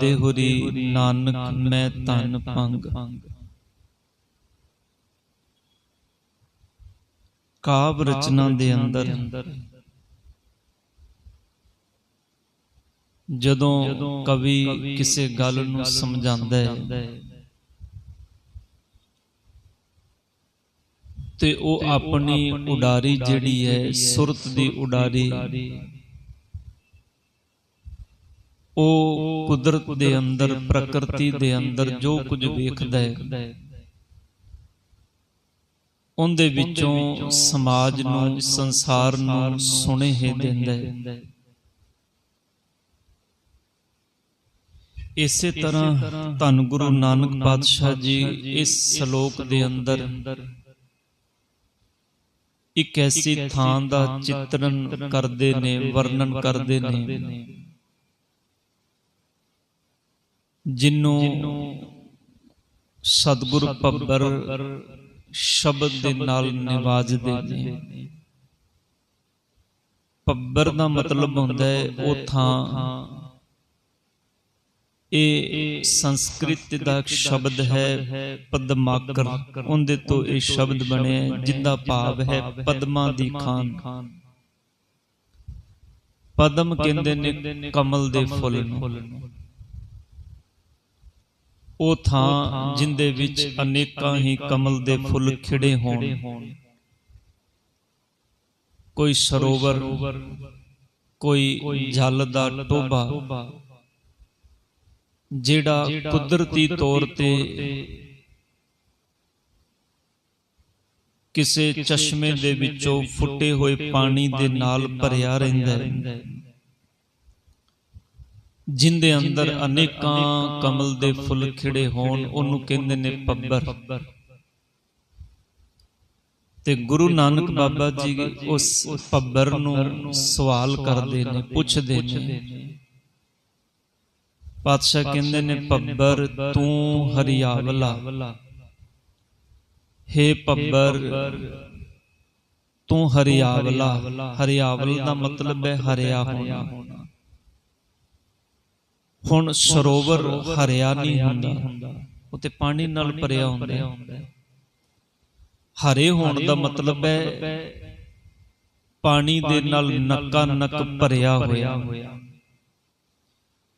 ਦੇਹੁਰੀ ਨਾਨਕ ਮੈਂ ਤਨ ਭੰਗ। ਕਾਵ ਰਚਨਾ ਦੇ ਅੰਦਰ ਜਦੋਂ ਕਵੀ ਕਿਸੇ ਗੱਲ ਨੂੰ ਸਮਝਾਉਂਦਾ ਹੈ ਤੇ ਉਹ ਆਪਣੀ ਉਡਾਰੀ ਜਿਹੜੀ ਹੈ ਸੁਰਤ ਦੀ ਉਡਾਰੀ ਉਹ ਕੁਦਰਤ ਦੇ ਅੰਦਰ, ਪ੍ਰਕਿਰਤੀ ਦੇ ਅੰਦਰ ਜੋ ਕੁਝ ਵੇਖਦਾ ਹੈ, ਉਹਦੇ ਵਿੱਚੋਂ ਸਮਾਜ ਨੂੰ, ਸੰਸਾਰ ਨੂੰ ਸੁਨੇਹੇ ਦਿੰਦਾ ਹੈ। ਇਸੇ ਤਰ੍ਹਾਂ ਧੰਨ ਗੁਰੂ ਨਾਨਕ ਪਾਤਸ਼ਾਹ ਜੀ ਇਸ ਸ਼ਲੋਕ ਦੇ ਅੰਦਰ ਇੱਕ ਐਸੀ ਥਾਂ ਦਾ ਚਿਤਰਨ ਕਰਦੇ ਨੇ, ਵਰਣਨ ਕਰਦੇ ਨੇ। ਜਿਨੂੰ ਸਤਿਗੁਰ ਪੱਬਰ ਸ਼ਬਦ ਦੇ ਨਾਲ ਨਿਵਾਜਦੇ ਨੇ। ਪੱਬਰ ਦਾ ਮਤਲਬ ਹੁੰਦਾ ਹੈ ਉਹ ਥਾਂ ਇਹ ਸੰਸਕ੍ਰਿਤ ਦਾ ਸ਼ਬਦ ਹੈ ਪਦਮਾਕਰ। ਉਹਦੇ ਤੋਂ ਇਹ ਸ਼ਬਦ ਬਣਿਆ ਜਿੰਦਾ ਭਾਵ ਹੈ ਪਦਮਾ ਦੀ ਖਾਨ। ਪਦਮ ਕਹਿੰਦੇ ਨੇ ਕਮਲ ਦੇ ਫੁੱਲ ਨੂੰ। ਉਹ ਥਾਂ ਜਿੰਦੇ ਵਿੱਚ ਅਨੇਕਾਂ ਹੀ ਕਮਲ ਦੇ ਫੁੱਲ ਖਿੜੇ ਹੋਣ। ਕੋਈ ਸਰੋਵਰ ਕੋਈ ਜਲ ਦਾ ਟੋਭਾ ਜਿਹੜਾ ਕੁਦਰਤੀ ਤੌਰ ਤੇ ਕਿਸੇ ਚਸ਼ਮੇ ਦੇ ਵਿੱਚੋਂ ਫੁੱਟੇ ਹੋਏ ਪਾਣੀ ਦੇ ਨਾਲ ਭਰਿਆ ਰਹਿੰਦਾ ਹੈ। ਜਿੰਦੇ ਅੰਦਰ ਅਨੇਕਾਂ ਕਮਲ ਦੇ ਫੁੱਲ ਖਿੜੇ ਹੋਣ ਉਹਨੂੰ ਕਹਿੰਦੇ ਨੇ ਪੱਬਰ। ਤੇ ਗੁਰੂ ਨਾਨਕ ਬਾਬਾ ਜੀ ਉਸ ਪੱਬਰ ਨੂੰ ਸਵਾਲ ਕਰਦੇ ਨੇ ਪੁੱਛਦੇ ਨੇ। ਪਾਤਸ਼ਾਹ ਕਹਿੰਦੇ ਨੇ ਪੱਬਰ ਤੂੰ ਹਰੀਆਵਲਾ। ਹੇ ਪੱਬਰ ਤੂੰ ਹਰੀਆਵਲਾ। ਹਰੀਆਵਲ। ਦਾ ਮਤਲਬ ਹੈ ਹਰਿਆ ਹੋਣਾ। ਹੁਣ ਸਰੋਵਰ ਹਰਿਆ ਨਹੀਂ ਹੁੰਦਾ। ਉਹ ਤੇ ਪਾਣੀ ਨਾਲ ਭਰਿਆ ਹੁੰਦਾ ਹਰੇ ਹੋਣ ਦਾ ਮਤਲਬ ਹੈ ਪਾਣੀ ਦੇ ਨਾਲ ਨੱਕਾ ਨੱਕ ਭਰਿਆ ਹੋਇਆ।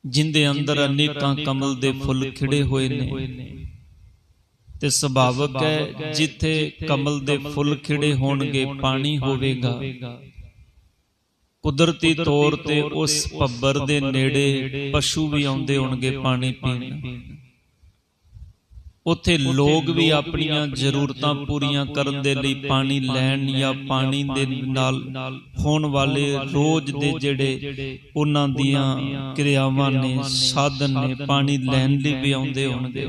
ਜਿੰਦੇ ਅੰਦਰ ਅਨੇਕਾਂ ਕਮਲ ਦੇ ਫੁੱਲ ਖਿੜੇ ਹੋਏ ਨੇ। ਤੇ ਸੁਭਾਵਕ ਹੈ ਜਿੱਥੇ ਕਮਲ ਦੇ ਫੁੱਲ ਖਿੜੇ ਹੋਣਗੇ ਪਾਣੀ ਹੋਵੇਗਾ। ਕੁਦਰਤੀ ਤੌਰ ਤੇ ਉਸ ਪੱਬਰ ਦੇ ਨੇੜੇ ਪਸ਼ੂ ਵੀ ਆਉਂਦੇ ਹੋਣਗੇ ਪਾਣੀ ਪੀਣ ਉੱਥੇ ਲੋਕ ਵੀ ਆਪਣੀਆਂ ਜ਼ਰੂਰਤਾਂ ਪੂਰੀਆਂ ਕਰਨ ਦੇ ਲਈ ਪਾਣੀ ਲੈਣ ਜਾਂ ਪਾਣੀ ਦੇ ਨਾਲ ਹੋਣ ਵਾਲੇ ਰੋਜ਼ ਦੇ ਜਿਹੜੇ ਉਹਨਾਂ ਦੀਆਂ ਕਿਰਿਆਵਾਂ ਨੇ ਸਾਧਨ ਨੇ ਪਾਣੀ ਲੈਣ ਲਈ ਵੀ ਆਉਂਦੇ ਹੋਣਗੇ।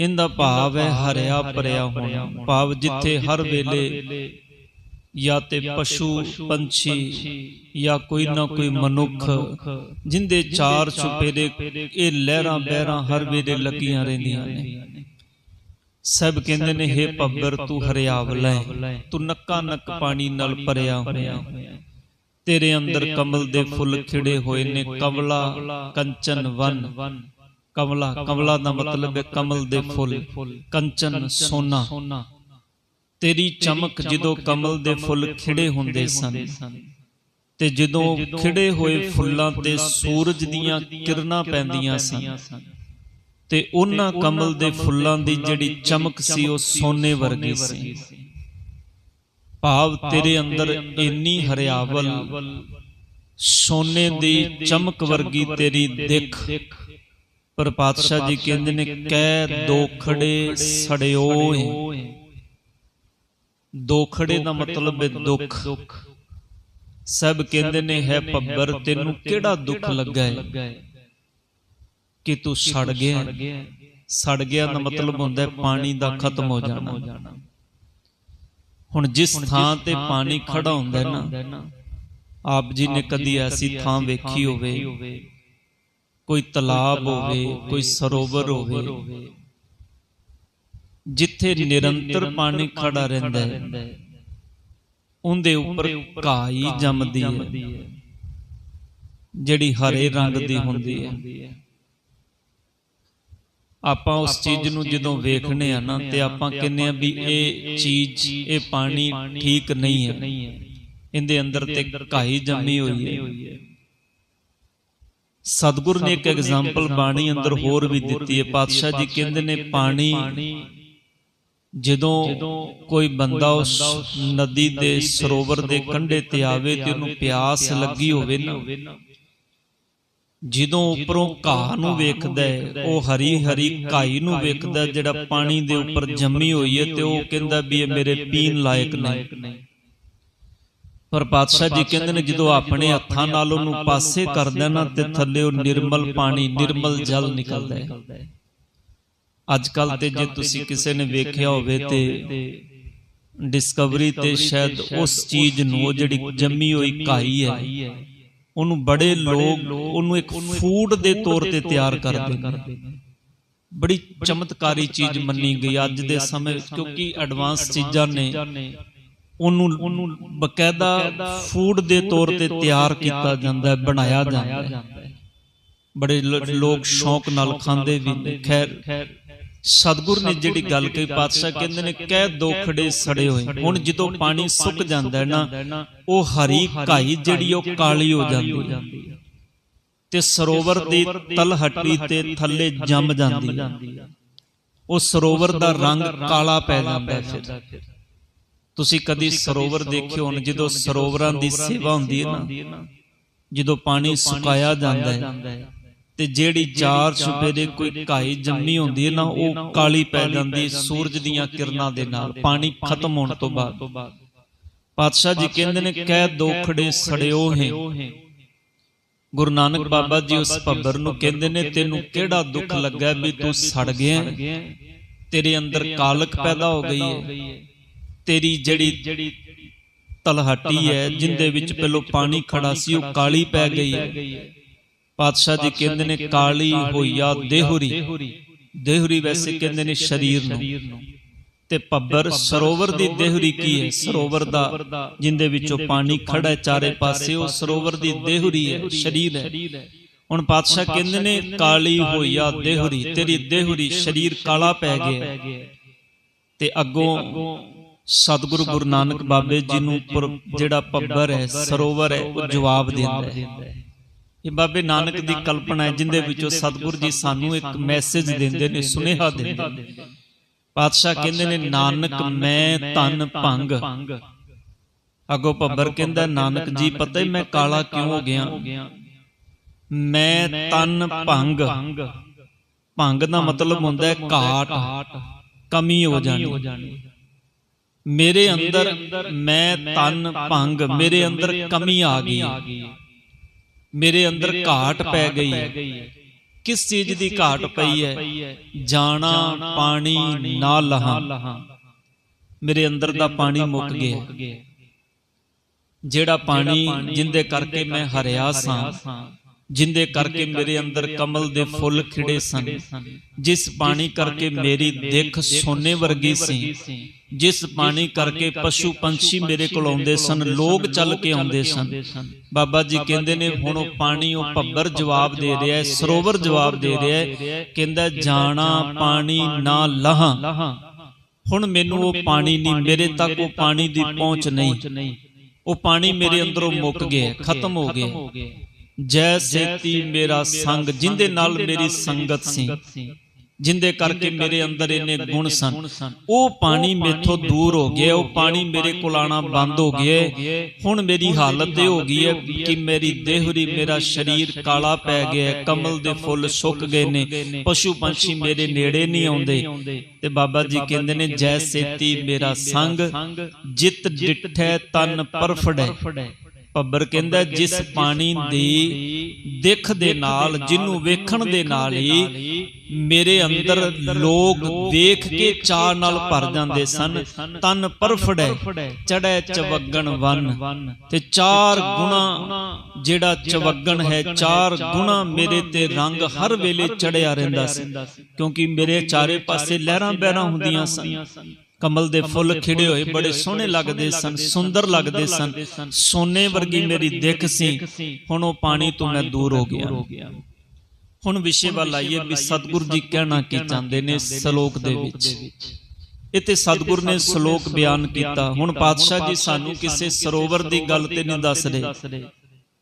ਇਹਦਾ ਭਾਵ ਹੈ ਹਰਿਆ ਭਰਿਆ ਹੋਣਾ। ਭਾਵ ਜਿੱਥੇ ਹਰ ਵੇਲੇ ਜਾਂ ਤੇ ਪਸ਼ੂ ਪੰਛੀ ਜਾਂ ਕੋਈ ਨਾ ਕੋਈ ਮਨੁੱਖ ਜਿੰਦੇ ਚਾਰ ਚੁਪੇਰੇ ਇਹ ਲਹਿਰਾਂ ਬਹਿਰਾਂ ਹਰ ਵੇਲੇ ਲੱਗੀਆਂ ਰਹਿੰਦੀਆਂ ਨੇ। ਸਭ ਕਹਿੰਦੇ ਨੇ हे ਪੱਬਰ ਤੂੰ ਹਰਿਆਵਲਾ ਤੂੰ ਨੱਕਾ ਨੱਕ ਪਾਣੀ ਨਾਲ ਭਰਿਆ ਹੋਇਆ ਤੇਰੇ ਅੰਦਰ ਕਮਲ ਦੇ ਫੁੱਲ ਖਿੜੇ ਹੋਏ ਨੇ ਕਮਲਾ ਕੰਚਨ ਵਨ। ਕਮਲਾ ਕਮਲਾ ਦਾ ਮਤਲਬ ਹੈ ਕਮਲ ਦੇ ਫੁੱਲ। ਕੰਚਨ ਸੋਨਾ। ਤੇਰੀ ਚਮਕ ਜਦੋਂ ਕਮਲ ਦੇ ਫੁੱਲ ਖਿੜੇ ਹੁੰਦੇ ਸਨ। ਤੇ ਜਦੋਂ ਖਿੜੇ ਹੋਏ ਫੁੱਲਾਂ ਤੇ ਸੂਰਜ ਦੀਆਂ ਕਿਰਨਾਂ ਪੈਂਦੀਆਂ ਸਨ। ਤੇ ਉਹਨਾਂ ਕਮਲ ਦੇ ਫੁੱਲਾਂ ਦੀ ਜਿਹੜੀ ਚਮਕ ਸੀ ਉਹ ਸੋਨੇ ਵਰਗੀ ਸੀ। ਭਾਵ ਤੇਰੇ ਅੰਦਰ ਇੰਨੀ ਹਰਿਆਵਲ ਸੋਨੇ ਦੀ ਚਮਕ ਵਰਗੀ ਤੇਰੀ ਦਿੱਖ। ਪਰ ਪਾਤਸ਼ਾਹ ਜੀ ਕਹਿੰਦੇ ਨੇ ਕਹਿ ਦੋਖੜੇ ਸੜਿਓਏ ਦੋਖੜੇ ਦਾ ਮਤਲਬ ਹੈ ਦੁੱਖ। ਸਭ ਕਹਿੰਦੇ ਨੇ ਹੈ ਪੱਬਰ ਤੈਨੂੰ ਕਿਹੜਾ ਦੁੱਖ ਲੱਗਾ ਹੈ? ਕਿ ਤੂੰ ਸੜ ਗਿਆ ਸੜ ਗਿਆ ਦਾ ਮਤਲਬ ਹੁੰਦਾ ਹੈ ਪਾਣੀ ਦਾ ਖਤਮ ਹੋ ਜਾਣਾ। ਹੁਣ ਜਿਸ ਥਾਂ ਤੇ ਪਾਣੀ ਖੜਾ ਹੁੰਦਾ ਨਾ ਆਪ ਜੀ ਨੇ ਕਦੀ ਐਸੀ ਥਾਂ ਵੇਖੀ ਹੋਵੇ ਕੋਈ ਤਲਾਬ ਹੋਵੇ ਕੋਈ ਸਰੋਵਰ ਹੋਵੇ। ਜਿੱਥੇ ਨਿਰੰਤਰ ਪਾਣੀ ਖੜਾ ਰਹਿੰਦਾ ਹੈ। ਉਹਦੇ ਉੱਪਰ ਘਾਈ ਜੰਮਦੀ ਹੈ। ਜਿਹੜੀ ਹਰੇ ਰੰਗ ਦੀ ਹੁੰਦੀ ਹੈ। ਆਪਾਂ ਉਸ ਚੀਜ਼ ਨੂੰ ਜਦੋਂ ਵੇਖਨੇ ਆ ਨਾ ਤੇ ਆਪਾਂ ਕਹਿੰਨੇ ਆ ਵੀ ਇਹ ਚੀਜ਼ ਇਹ ਪਾਣੀ ਠੀਕ ਨਹੀਂ ਹੈ। ਇਹਦੇ ਅੰਦਰ ਤੇ ਘਾਈ ਜੰਮੀ ਹੋਈ ਹੈ। ਸਤਿਗੁਰ ਨੇ ਇੱਕ ਐਗਜ਼ਾਮਪਲ ਬਾਣੀ ਅੰਦਰ ਹੋਰ ਵੀ ਦਿੱਤੀ ਹੈ। ਪਾਤਸ਼ਾਹ ਜੀ ਕਹਿੰਦੇ ਨੇ ਪਾਣੀ ਜਦੋਂ ਕੋਈ ਬੰਦਾ ਉਸ ਨਦੀ ਦੇ ਸਰੋਵਰ ਦੇ ਕੰਢੇ ਤੇ ਆਵੇ ਤੇ ਉਹਨੂੰ ਪਿਆਸ ਲੱਗੀ ਹੋਵੇ ਨਾ। ਜਦੋਂ ਉੱਪਰੋਂ ਘਾਹ ਨੂੰ ਵੇਖਦਾ ਹੈ ਉਹ ਹਰੀ ਹਰੀ ਘਾਈ ਨੂੰ ਵੇਖਦਾ ਜਿਹੜਾ ਪਾਣੀ ਦੇ ਉੱਪਰ ਜੰਮੀ ਹੋਈ ਹੈ ਤੇ ਉਹ ਕਹਿੰਦਾ ਵੀ ਇਹ ਮੇਰੇ ਪੀਣ ਲਾਇਕ ਨਹੀਂ। ਪਰ ਪਾਤਸ਼ਾਹ ਜੀ ਕਹਿੰਦੇ ਨੇ ਜਦੋਂ ਆਪਣੇ ਹੱਥਾਂ ਨਾਲ ਉਹਨੂੰ ਪਾਸੇ ਕਰਦਾ ਨਾ ਤੇ ਥੱਲੇ ਉਹ ਨਿਰਮਲ ਪਾਣੀ ਨਿਰਮਲ ਜਲ ਨਿਕਲਦਾ ਹੈ। ਅੱਜ ਕੱਲ ਤੇ ਜੇ ਤੁਸੀਂ ਕਿਸੇ ਨੇ ਵੇਖਿਆ ਹੋਵੇ ਤੇ ਡਿਸਕਵਰੀ ਤੇ ਸ਼ਾਇਦ ਉਸ ਚੀਜ਼ ਨੂੰ ਉਹ ਜਿਹੜੀ ਜੰਮੀ ਹੋਈ ਘਾਈ ਹੈ ਉਹਨੂੰ ਬੜੇ ਲੋਕ ਉਹਨੂੰ ਇੱਕ ਫੂਡ ਦੇ ਤੌਰ ਤੇ ਤਿਆਰ ਕਰਦੇ ਨੇ। ਬੜੀ ਚਮਤਕਾਰੀ ਚੀਜ਼ ਮੰਨੀ ਗਈ ਅੱਜ ਦੇ ਸਮੇਂ ਕਿਉਂਕਿ ਐਡਵਾਂਸ ਚੀਜ਼ਾਂ ਨੇ ਉਹਨੂੰ ਬਕਾਇਦਾ ਫੂਡ ਦੇ ਤੌਰ ਤੇ ਤਿਆਰ ਕੀਤਾ ਜਾਂਦਾ ਹੈ ਬਣਾਇਆ ਜਾਂਦਾ ਹੈ। ਬੜੇ ਲੋਕ ਸ਼ੌਕ ਨਾਲ ਖਾਂਦੇ ਵੀ ਖੈਰ ਸਤਿਗੁਰ ਨੇ ਜਿਹੜੀ ਗੱਲ ਕਹੀ ਪਾਤਸ਼ਾਹ ਕਹਿੰਦੇ ਨੇ ਕਹਿ ਦੋਖੜੇ ਸੜੇ ਹੋਏ। ਹੁਣ ਜਦੋਂ ਪਾਣੀ ਸੁੱਕ ਜਾਂਦਾ ਹੈ ਨਾ ਉਹ ਹਰੀ ਘਾਈ ਜਿਹੜੀ ਉਹ ਕਾਲੀ ਹੋ ਜਾਂਦੀ ਹੈ। ਤੇ ਸਰੋਵਰ ਦੀ ਤਲਹੱਟੀ ਤੇ ਥੱਲੇ ਜੰਮ ਜਾਂਦੀ ਹੈ। ਉਹ ਸਰੋਵਰ ਦਾ ਰੰਗ ਕਾਲਾ ਪੈ ਜਾਂਦਾ ਹੈ। ਫਿਰ ਤੁਸੀਂ ਕਦੀ ਸਰੋਵਰ ਦੇਖਿਓ ਹੁਣ ਜਦੋਂ ਸਰੋਵਰਾਂ ਦੀ ਸੇਵਾ ਹੁੰਦੀ ਹੈ ਨਾ ਜਦੋਂ ਪਾਣੀ ਸੁਕਾਇਆ ਜਾਂਦਾ ਹੈ। ਤੇ ਜਿਹੜੀ ਚਾਰ ਚੁਫੇਰੇ ਕੋਈ ਘਾਈ ਜੰਮੀ ਹੁੰਦੀ ਹੈ ਨਾ ਉਹ ਕਾਲੀ ਪੈ ਜਾਂਦੀ ਹੈ ਸੂਰਜ ਦੀਆਂ ਕਿਰਨਾਂ ਦੇ ਨਾਲ ਪਾਣੀ ਖਤਮ ਹੋਣ ਤੋਂ ਬਾਅਦ। ਪਾਤਸ਼ਾਹ ਜੀ ਕਹਿੰਦੇ ਨੇ ਕਹਿ ਦੋਖੜੇ ਸੜਿਓ ਹੈ। ਗੁਰੂ ਨਾਨਕ ਬਾਬਾ ਜੀ ਉਸ ਭੱਬਰ ਨੂੰ ਕਹਿੰਦੇ ਨੇ ਤੈਨੂੰ ਕਿਹੜਾ ਦੁੱਖ ਲੱਗਾ ਵੀ ਤੂੰ ਸੜ ਗਿਆ? ਤੇਰੇ ਅੰਦਰ ਕਾਲਕ ਪੈਦਾ ਹੋ ਗਈ ਹੈ ਤੇਰੀ ਜਿਹੜੀ ਤਲਹੱਟੀ ਹੈ ਜਿੰਦੇ ਵਿੱਚ ਪਹਿਲੋ ਪਾਣੀ ਖੜਾ ਸੀ ਉਹ ਕਾਲੀ ਪੈ ਗਈ ਹੈ। ਪਾਤਸ਼ਾਹ ਜੀ ਕਹਿੰਦੇ ਨੇ ਕਾਲੀ ਹੋਈਆ ਦੇਹੁਰੀ। ਦੇਹੁਰੀ। ਵੈਸੇ ਕਹਿੰਦੇ ਨੇ ਸਰੀਰ ਨੂੰ ਤੇ ਪੱਬਰ ਸਰੋਵਰ ਦੀ ਦੇਹੁਰੀ ਕੀ ਹੈ? ਸਰੋਵਰ ਦਾ ਜਿੰਦੇ ਵਿੱਚੋਂ ਪਾਣੀ ਖੜਾ ਚਾਰੇ ਪਾਸੇ ਉਹ ਸਰੋਵਰ ਦੀ ਦੇਹੁਰੀ ਹੈ ਸਰੀਰ ਹੈ। ਹੁਣ ਪਾਤਸ਼ਾਹ ਕਹਿੰਦੇ ਨੇ ਕਾਲੀ ਹੋਈਆ ਦੇਹੁਰੀ। ਤੇਰੀ ਦੇਹੁਰੀ ਸਰੀਰ ਕਾਲਾ ਪੈ ਗਿਆ। ਤੇ ਅੱਗੋਂ ਸਤਿਗੁਰੂ ਗੁਰੂ ਨਾਨਕ ਬਾਬੇ ਜੀ ਨੂੰ ਜਿਹੜਾ ਪੱਬਰ ਹੈ ਸਰੋਵਰ ਹੈ ਉਹ ਜਵਾਬ ਦਿੰਦਾ ਹੈ। ਇਹ ਬਾਬੇ ਨਾਨਕ ਦੀ ਕਲਪਨਾ ਹੈ ਜਿੰਦੇ ਵਿੱਚੋਂ ਸਤਿਗੁਰੂ ਜੀ ਸਾਨੂੰ ਇੱਕ ਮੈਸੇਜ ਦਿੰਦੇ ਨੇ ਸੁਨੇਹਾ ਦਿੰਦੇ ਨੇ। ਪਾਤਸ਼ਾਹ ਕਹਿੰਦੇ ਨੇ ਨਾਨਕ ਮੈਂ ਤਨ ਭੰਗ। ਅੱਗੋਂ ਪੱਬਰ ਕਹਿੰਦਾ ਨਾਨਕ ਜੀ ਪਤਾ ਹੀ ਮੈਂ ਕਾਲਾ ਕਿਉਂ ਹੋ ਗਿਆ? ਮੈਂ ਤਨ ਭੰਗ। ਭੰਗ। ਦਾ ਮਤਲਬ ਹੁੰਦਾ ਹੈ ਘਾਟ। ਕਮੀ ਹੋ ਜਾਣੀ। ਮੇਰੇ ਅੰਦਰ ਮੈਂ ਤਨ ਭੰਗ। ਮੇਰੇ ਅੰਦਰ ਕਮੀ ਆ ਗਈ। ਮੇਰੇ ਅੰਦਰ ਘਾਟ ਪੈ ਗਈ ਹੈ। ਕਿਸ ਚੀਜ਼ ਦੀ ਘਾਟ ਪਈ ਹੈ? ਜਾਣਾ ਪਾਣੀ ਨਾ ਲਹਾ। ਮੇਰੇ ਅੰਦਰ ਦਾ ਪਾਣੀ ਮੁੱਕ ਗਿਆ। ਜਿਹੜਾ ਪਾਣੀ ਜਿੰਦੇ ਕਰਕੇ ਮੈਂ ਹਰਿਆ ਸਾਂ ਜਿੰਦੇ ਕਰਕੇ ਮੇਰੇ ਅੰਦਰ ਕਮਲ ਦੇ ਫੁੱਲ ਖਿੜੇ ਸਨ। ਜਿਸ ਪਾਣੀ ਕਰਕੇ ਮੇਰੀ ਦਿੱਖ ਸੋਨੇ ਵਰਗੀ ਸੀ। ਜਿਸ ਪਾਣੀ ਕਰਕੇ ਪਸ਼ੂ ਪੰਛੀ ਮੇਰੇ ਕੋਲ ਆਉਂਦੇ ਸਨ ਲੋਕ ਚੱਲ ਕੇ ਆਉਂਦੇ ਸਨ। ਬਾਬਾ ਜੀ ਕਹਿੰਦੇ ਨੇ ਹੁਣ ਉਹ ਪਾਣੀ ਉਹ ਭੱਬਰ ਜਵਾਬ ਦੇ ਰਿਹਾ ਹੈ ਸਰੋਵਰ ਜਵਾਬ ਦੇ ਰਿਹਾ ਹੈ ਕਹਿੰਦਾ ਜਾਣਾ ਪਾਣੀ ਨਾ ਲਹਾ। ਹੁਣ ਮੈਨੂੰ ਉਹ ਪਾਣੀ ਨਹੀਂ ਮੇਰੇ ਤੱਕ ਉਹ ਪਾਣੀ ਦੀ ਪਹੁੰਚ ਨਹੀਂ। ਉਹ ਪਾਣੀ ਮੇਰੇ ਅੰਦਰੋਂ ਮੁੱਕ ਗਿਆ ਖਤਮ ਹੋ ਗਿਆ। ਜੈ ਸੇਤੀ ਮੇਰਾ ਸੰਗ ਜਿੰਦੇ ਨਾਲ ਮੇਰੀ ਸੰਗਤ ਸੀ। ਜਿੰਦੇ ਕਰਕੇ ਮੇਰੇ ਅੰਦਰ ਇਹਨੇ ਗੁਣ ਸਨ। ਉਹ ਪਾਣੀ ਮੇਥੋਂ ਦੂਰ ਹੋ ਗਿਆ ਉਹ ਪਾਣੀ ਮੇਰੇ ਕੋਲ ਆਣਾ ਬੰਦ ਹੋ ਗਿਆ। ਹੁਣ ਮੇਰੀ ਹਾਲਤ ਇਹ ਹੋ ਗਈ ਹੈ ਕਿ ਮੇਰੀ ਦੇਹਰੀ ਮੇਰਾ ਸਰੀਰ ਕਾਲਾ ਪੈ ਗਿਆ ਕਮਲ ਦੇ ਫੁੱਲ ਸੁੱਕ ਗਏ ਨੇ ਪਸ਼ੂ ਪੰਛੀ ਮੇਰੇ ਨੇੜੇ ਨਹੀਂ ਆਉਂਦੇ। ਤੇ ਬਾਬਾ ਜੀ ਕਹਿੰਦੇ ਨੇ ਜੈ ਸੇਤੀ ਮੇਰਾ ਸੰਗ ਜਿਤ ਡਿਠੈ ਤਨ ਪਰਫੜੈ। ਪੱਬਰ ਕਹਿੰਦਾ ਜਿਸ ਪਾਣੀ ਦੀ ਦਿੱਖ ਦੇ ਨਾਲ ਜਿਹਨੂੰ ਵੇਖਣ ਦੇ ਨਾਲ ਹੀ ਮੇਰੇ ਅੰਦਰ ਲੋਕ ਵੇਖ ਕੇ ਚਾਹ ਨਾਲ ਭਰ ਜਾਂਦੇ ਸਨ। ਤਨ ਪਰਫੜੈ ਚੜੈ ਚਵਗਣ ਵਨ। ਤੇ ਚਾਰ ਗੁਣਾ ਜਿਹੜਾ ਚਵਗਣ ਹੈ ਚਾਰ ਗੁਣਾ ਮੇਰੇ ਤੇ ਰੰਗ ਹਰ ਵੇਲੇ ਚੜਿਆ ਰਹਿੰਦਾ ਸੀ। ਕਿਉਂਕਿ ਮੇਰੇ ਚਾਰੇ ਪਾਸੇ ਲਹਿਰਾਂ ਬਹਿਰਾਂ ਹੁੰਦੀਆਂ ਸਨ। ਕਮਲ ਦੇ ਫੁੱਲ ਖਿੜੇ ਹੋਏ ਬੜੇ ਸੋਹਣੇ ਲੱਗਦੇ ਸਨ ਸੁੰਦਰ ਲੱਗਦੇ ਸਨ ਸੋਨੇ। ਵਰਗੀ ਮੇਰੀ ਦਿੱਖ ਸੀ ਹੁਣ ਉਹ ਪਾਣੀ ਤੋਂ ਮੈਂ ਦੂਰ ਹੋ ਗਿਆ। ਹੁਣ ਵਿਸ਼ੇ ਵੱਲ ਆਈਏ ਵੀ ਸਤਿਗੁਰੂ ਜੀ ਕਹਿਣਾ ਕੀ ਚਾਹੁੰਦੇ ਨੇ ਸ਼ਲੋਕ ਦੇ ਵਿੱਚ? ਇੱਥੇ ਸਤਿਗੁਰ ਨੇ ਸ਼ਲੋਕ ਬਿਆਨ ਕੀਤਾ। ਹੁਣ ਪਾਤਸ਼ਾਹ ਜੀ ਸਾਨੂੰ ਕਿਸੇ ਸਰੋਵਰ ਦੀ ਗੱਲ ਤੇ ਨਹੀਂ ਦੱਸ ਰਹੇ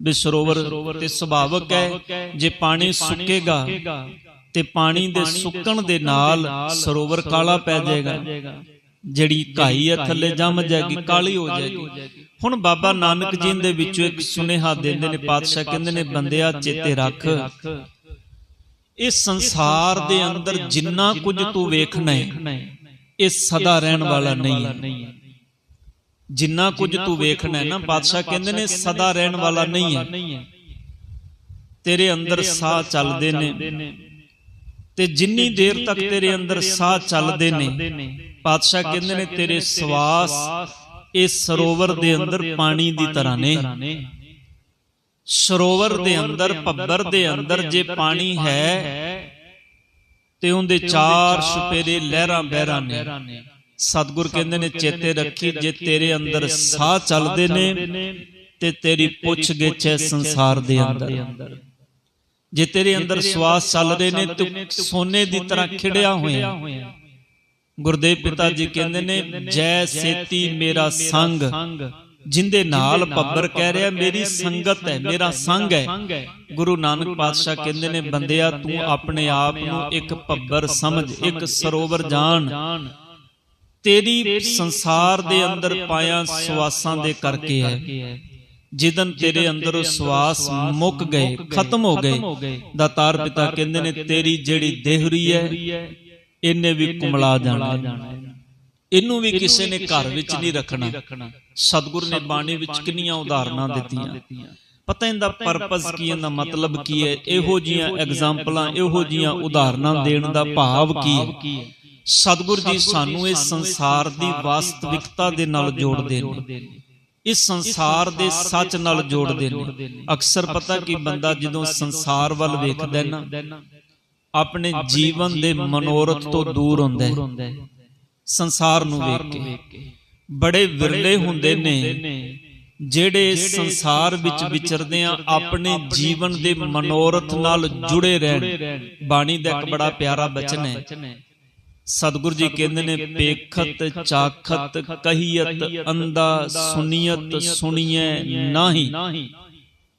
ਵੀ ਸਰੋਵਰ ਤੇ ਸੁਭਾਵਕ ਹੈ ਜੇ ਪਾਣੀ ਸੁੱਕੇਗਾ ਤੇ ਪਾਣੀ ਦੇ ਸੁੱਕਣ ਦੇ ਨਾਲ ਸਰੋਵਰ ਕਾਲਾ ਪੈ ਜਾਏਗਾ। ਜਿਹੜੀ ਘਾਈ ਹੈ ਥੱਲੇ ਜੰਮ ਜਾਏਗੀ ਕਾਲੀ ਹੋ ਜਾਏਗੀ। ਹੁਣ ਬਾਬਾ ਨਾਨਕ ਜੀ ਦੇ ਵਿੱਚੋਂ ਇੱਕ ਸੁਨੇਹਾ ਦਿੰਦੇ ਨੇ ਪਾਤਸ਼ਾਹ ਕਹਿੰਦੇ ਨੇ ਬੰਦਿਆ ਚੇਤੇ ਰੱਖ। ਇਸ ਸੰਸਾਰ ਦੇ ਅੰਦਰ ਜਿੰਨਾ ਕੁਝ ਤੂੰ ਵੇਖਣਾ ਹੈ ਇਹ ਸਦਾ ਰਹਿਣ ਵਾਲਾ ਨਹੀਂ ਹੈ। ਜਿੰਨਾ ਕੁਝ ਤੂੰ ਵੇਖਣਾ ਹੈ ਨਾ ਬਾਦਸ਼ਾਹ ਕਹਿੰਦੇ ਨੇ ਸਦਾ ਰਹਿਣ ਵਾਲਾ ਨਹੀਂ ਹੈ। ਤੇਰੇ ਅੰਦਰ ਸਾਹ ਚੱਲਦੇ ਨੇ। ਤੇ ਜਿੰਨੀ ਦੇਰ ਤੱਕ ਤੇਰੇ ਅੰਦਰ ਸਾਹ ਚੱਲਦੇ ਨੇ ਪਾਤਸ਼ਾਹ ਕਹਿੰਦੇ ਨੇ, ਤੇਰੇ ਸਵਾਸ ਇਸ ਸਰੋਵਰ ਦੇ ਅੰਦਰ ਪਾਣੀ ਦੀ ਤਰ੍ਹਾਂ ਨੇ। ਸਰੋਵਰ ਦੇ ਅੰਦਰ ਭੱਬਰ ਦੇ ਅੰਦਰ ਜੇ ਪਾਣੀ ਹੈ, ਤੇ ਉਹਦੇ ਚਾਰ ਛਪੇਰੇ ਲਹਿਰਾਂ ਬਹਿਰਾਂ ਨੇ। ਸਤਿਗੁਰ ਕਹਿੰਦੇ ਨੇ, ਚੇਤੇ ਰੱਖੀ, ਜੇ ਤੇਰੇ ਅੰਦਰ ਸਾਹ ਚੱਲਦੇ ਨੇ, ਤੇ ਤੇਰੀ ਪੁੱਛ ਗਿੱਛ ਹੈ ਸੰਸਾਰ ਦੇ ਅੰਦਰ। ਜੇ ਤੇਰੇ ਅੰਦਰ ਸਵਾਸ ਚੱਲਦੇ ਨੇ, ਤੂੰ ਸੋਨੇ ਦੀ ਤਰ੍ਹਾਂ ਖਿੜਿਆ ਹੋਇਆ ਗੁਰਦੇਵ ਪਿਤਾ ਜੀ ਕਹਿੰਦੇ ਨੇ ਜੈ ਸੇਤੀ ਮੇਰਾ ਸੰਗ। ਜਿੰਦੇ ਨਾਲ ਪੱਬਰ ਕਹਿ ਰਿਹਾ ਮੇਰੀ ਸੰਗਤ ਹੈ ਮੇਰਾ ਸੰਗ ਹੈ। ਗੁਰੂ ਨਾਨਕ ਪਾਤਸ਼ਾਹ ਕਹਿੰਦੇ ਨੇ ਬੰਦਿਆ ਤੂੰ ਆਪਣੇ ਆਪ ਨੂੰ ਇੱਕ ਪੱਬਰ ਸਮਝ ਇੱਕ ਸਰੋਵਰ ਜਾਣ। ਤੇਰੀ ਸੰਸਾਰ ਦੇ ਅੰਦਰ ਪਾਇਆ ਸਵਾਸਾਂ ਦੇ ਕਰਕੇ ਹੈ। ਜਿਦਨ ਤੇਰੇ ਅੰਦਰੋਂ ਸਵਾਸ ਮੁੱਕ ਗਏ ਖਤਮ ਹੋ ਗਏ। ਦਾਤਾਰ ਪਿਤਾ ਕਹਿੰਦੇ ਨੇ ਤੇਰੀ ਜਿਹੜੀ ਦੇਹਰੀ ਹੈ ਇਹਨੇ ਵੀ ਕੁਮਲਾ ਜਾਣਾ ਇਹਨੂੰ ਵੀ ਕਿਸੇ ਨੇ ਘਰ ਵਿੱਚ ਨਹੀਂ ਰੱਖਣਾ। ਸਤਿਗੁਰ ਨੇ ਬਾਣੀ ਵਿੱਚ ਕਿੰਨੀਆਂ ਉਦਾਹਰਨਾਂ ਦਿੱਤੀਆਂ। ਪਤਾ ਇਹਦਾ ਪਰਪਸ ਕੀ ਇਹਦਾ ਮਤਲਬ ਕੀ ਹੈ? ਇਹੋ ਜੀਆਂ ਐਗਜ਼ਾਮਪਲਾਂ ਇਹੋ ਜੀਆਂ ਉਦਾਹਰਨਾਂ ਦੇਣ ਦਾ ਭਾਵ ਕੀ ਹੈ? ਸਤਿਗੁਰ ਜੀ ਸਾਨੂੰ ਇਸ ਸੰਸਾਰ ਦੀ ਵਾਸਤਵਿਕਤਾ ਦੇ ਨਾਲ ਜੋੜਦੇ ਨੇ ਇਸ ਸੰਸਾਰ ਦੇ ਸੱਚ ਨਾਲ ਜੋੜਦੇ ਨੇ ਅਕਸਰ ਪਤਾ ਕੀ ਬੰਦਾ ਜਦੋਂ ਸੰਸਾਰ ਵੱਲ ਵੇਖਦਾ ਨਾ ਆਪਣੇ ਜੀਵਨ ਦੇ ਮਨੋਰਥ ਤੋਂ ਦੂਰ ਹੁੰਦਾ ਹੈ। ਸੰਸਾਰ ਨੂੰ ਵੇਖ ਕੇ। ਬੜੇ ਵਿਰਲੇ ਹੁੰਦੇ ਨੇ। ਜਿਹੜੇ ਸੰਸਾਰ ਵਿੱਚ ਵਿਚਰਦੇ ਆ ਆਪਣੇ ਜੀਵਨ ਦੇ ਮਨੋਰਥ ਨਾਲ ਜੁੜੇ ਰਹਿਣ। ਬਾਣੀ ਦਾ ਇੱਕ ਬੜਾ ਪਿਆਰਾ ਬਚਨ ਹੈ। ਸਤਿਗੁਰੂ ਜੀ ਕਹਿੰਦੇ ਨੇ ਪੇਖਤ ਚਾਖਤ ਕਹੀਅਤ ਅੰਦਾ ਸੁਨੀਅਤ ਸੁਣੀਐ ਨਾਹੀ।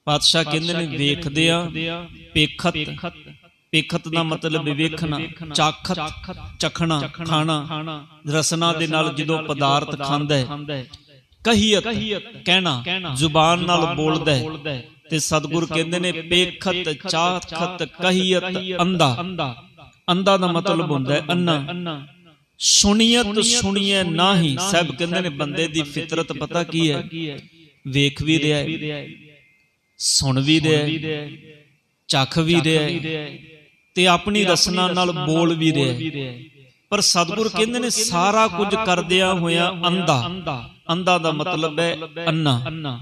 ਪਾਤਸ਼ਾਹ ਕਹਿੰਦੇ ਨੇ ਵੇਖਦੇ ਆ ਪੇਖਤ ਪੇਖਤ ਦਾ ਮਤਲਬ ਵੇਖਣਾ ਚਾਖਤ ਚਖਣਾ ਖਾਣਾ ਰਸਨਾ ਦੇ ਨਾਲ ਜਦੋਂ ਪਦਾਰਥ ਖਾਂਦਾ ਹੈ ਕਹੀਅਤ ਕਹਿਣਾ ਜ਼ੁਬਾਨ ਨਾਲ ਬੋਲਦਾ ਹੈ। ਤੇ ਸਤਿਗੁਰ ਕਹਿੰਦੇ ਨੇ ਪੇਖਤ ਚਾਖਤ ਕਹੀਅਤ ਅੰਦਾ ਅੰਦਾ ਦਾ ਮਤਲਬ ਹੁੰਦਾ ਹੈ ਅੰਨਾ। ਸੁਣੀਅਤ ਸੁਣੀਏ ਨਾਹੀ। ਸਭ ਕਹਿੰਦੇ ਨੇ ਬੰਦੇ ਦੀ ਫਿਤਰਤ ਪਤਾ ਕੀ ਹੈ? ਵੇਖ ਵੀ ਰਿਹਾ ਹੈ। ਸੁਣ ਵੀ ਰਿਹਾ ਹੈ। ਚੱਖ ਵੀ ਰਿਹਾ ਹੈ। ਤੇ ਆਪਣੀ ਰਸਨਾ ਨਾਲ ਬੋਲ ਵੀ ਰਿਹਾ ਪਰ ਸਤਿਗੁਰ ਕਹਿੰਦੇ ਨੇ ਸਾਰਾ ਕੁਝ ਕਰਦਿਆਂ ਹੋਇਆ ਅੰਦਾ ਅੰਦਾ ਦਾ ਮਤਲਬ ਹੈ ਅੰਨਾ।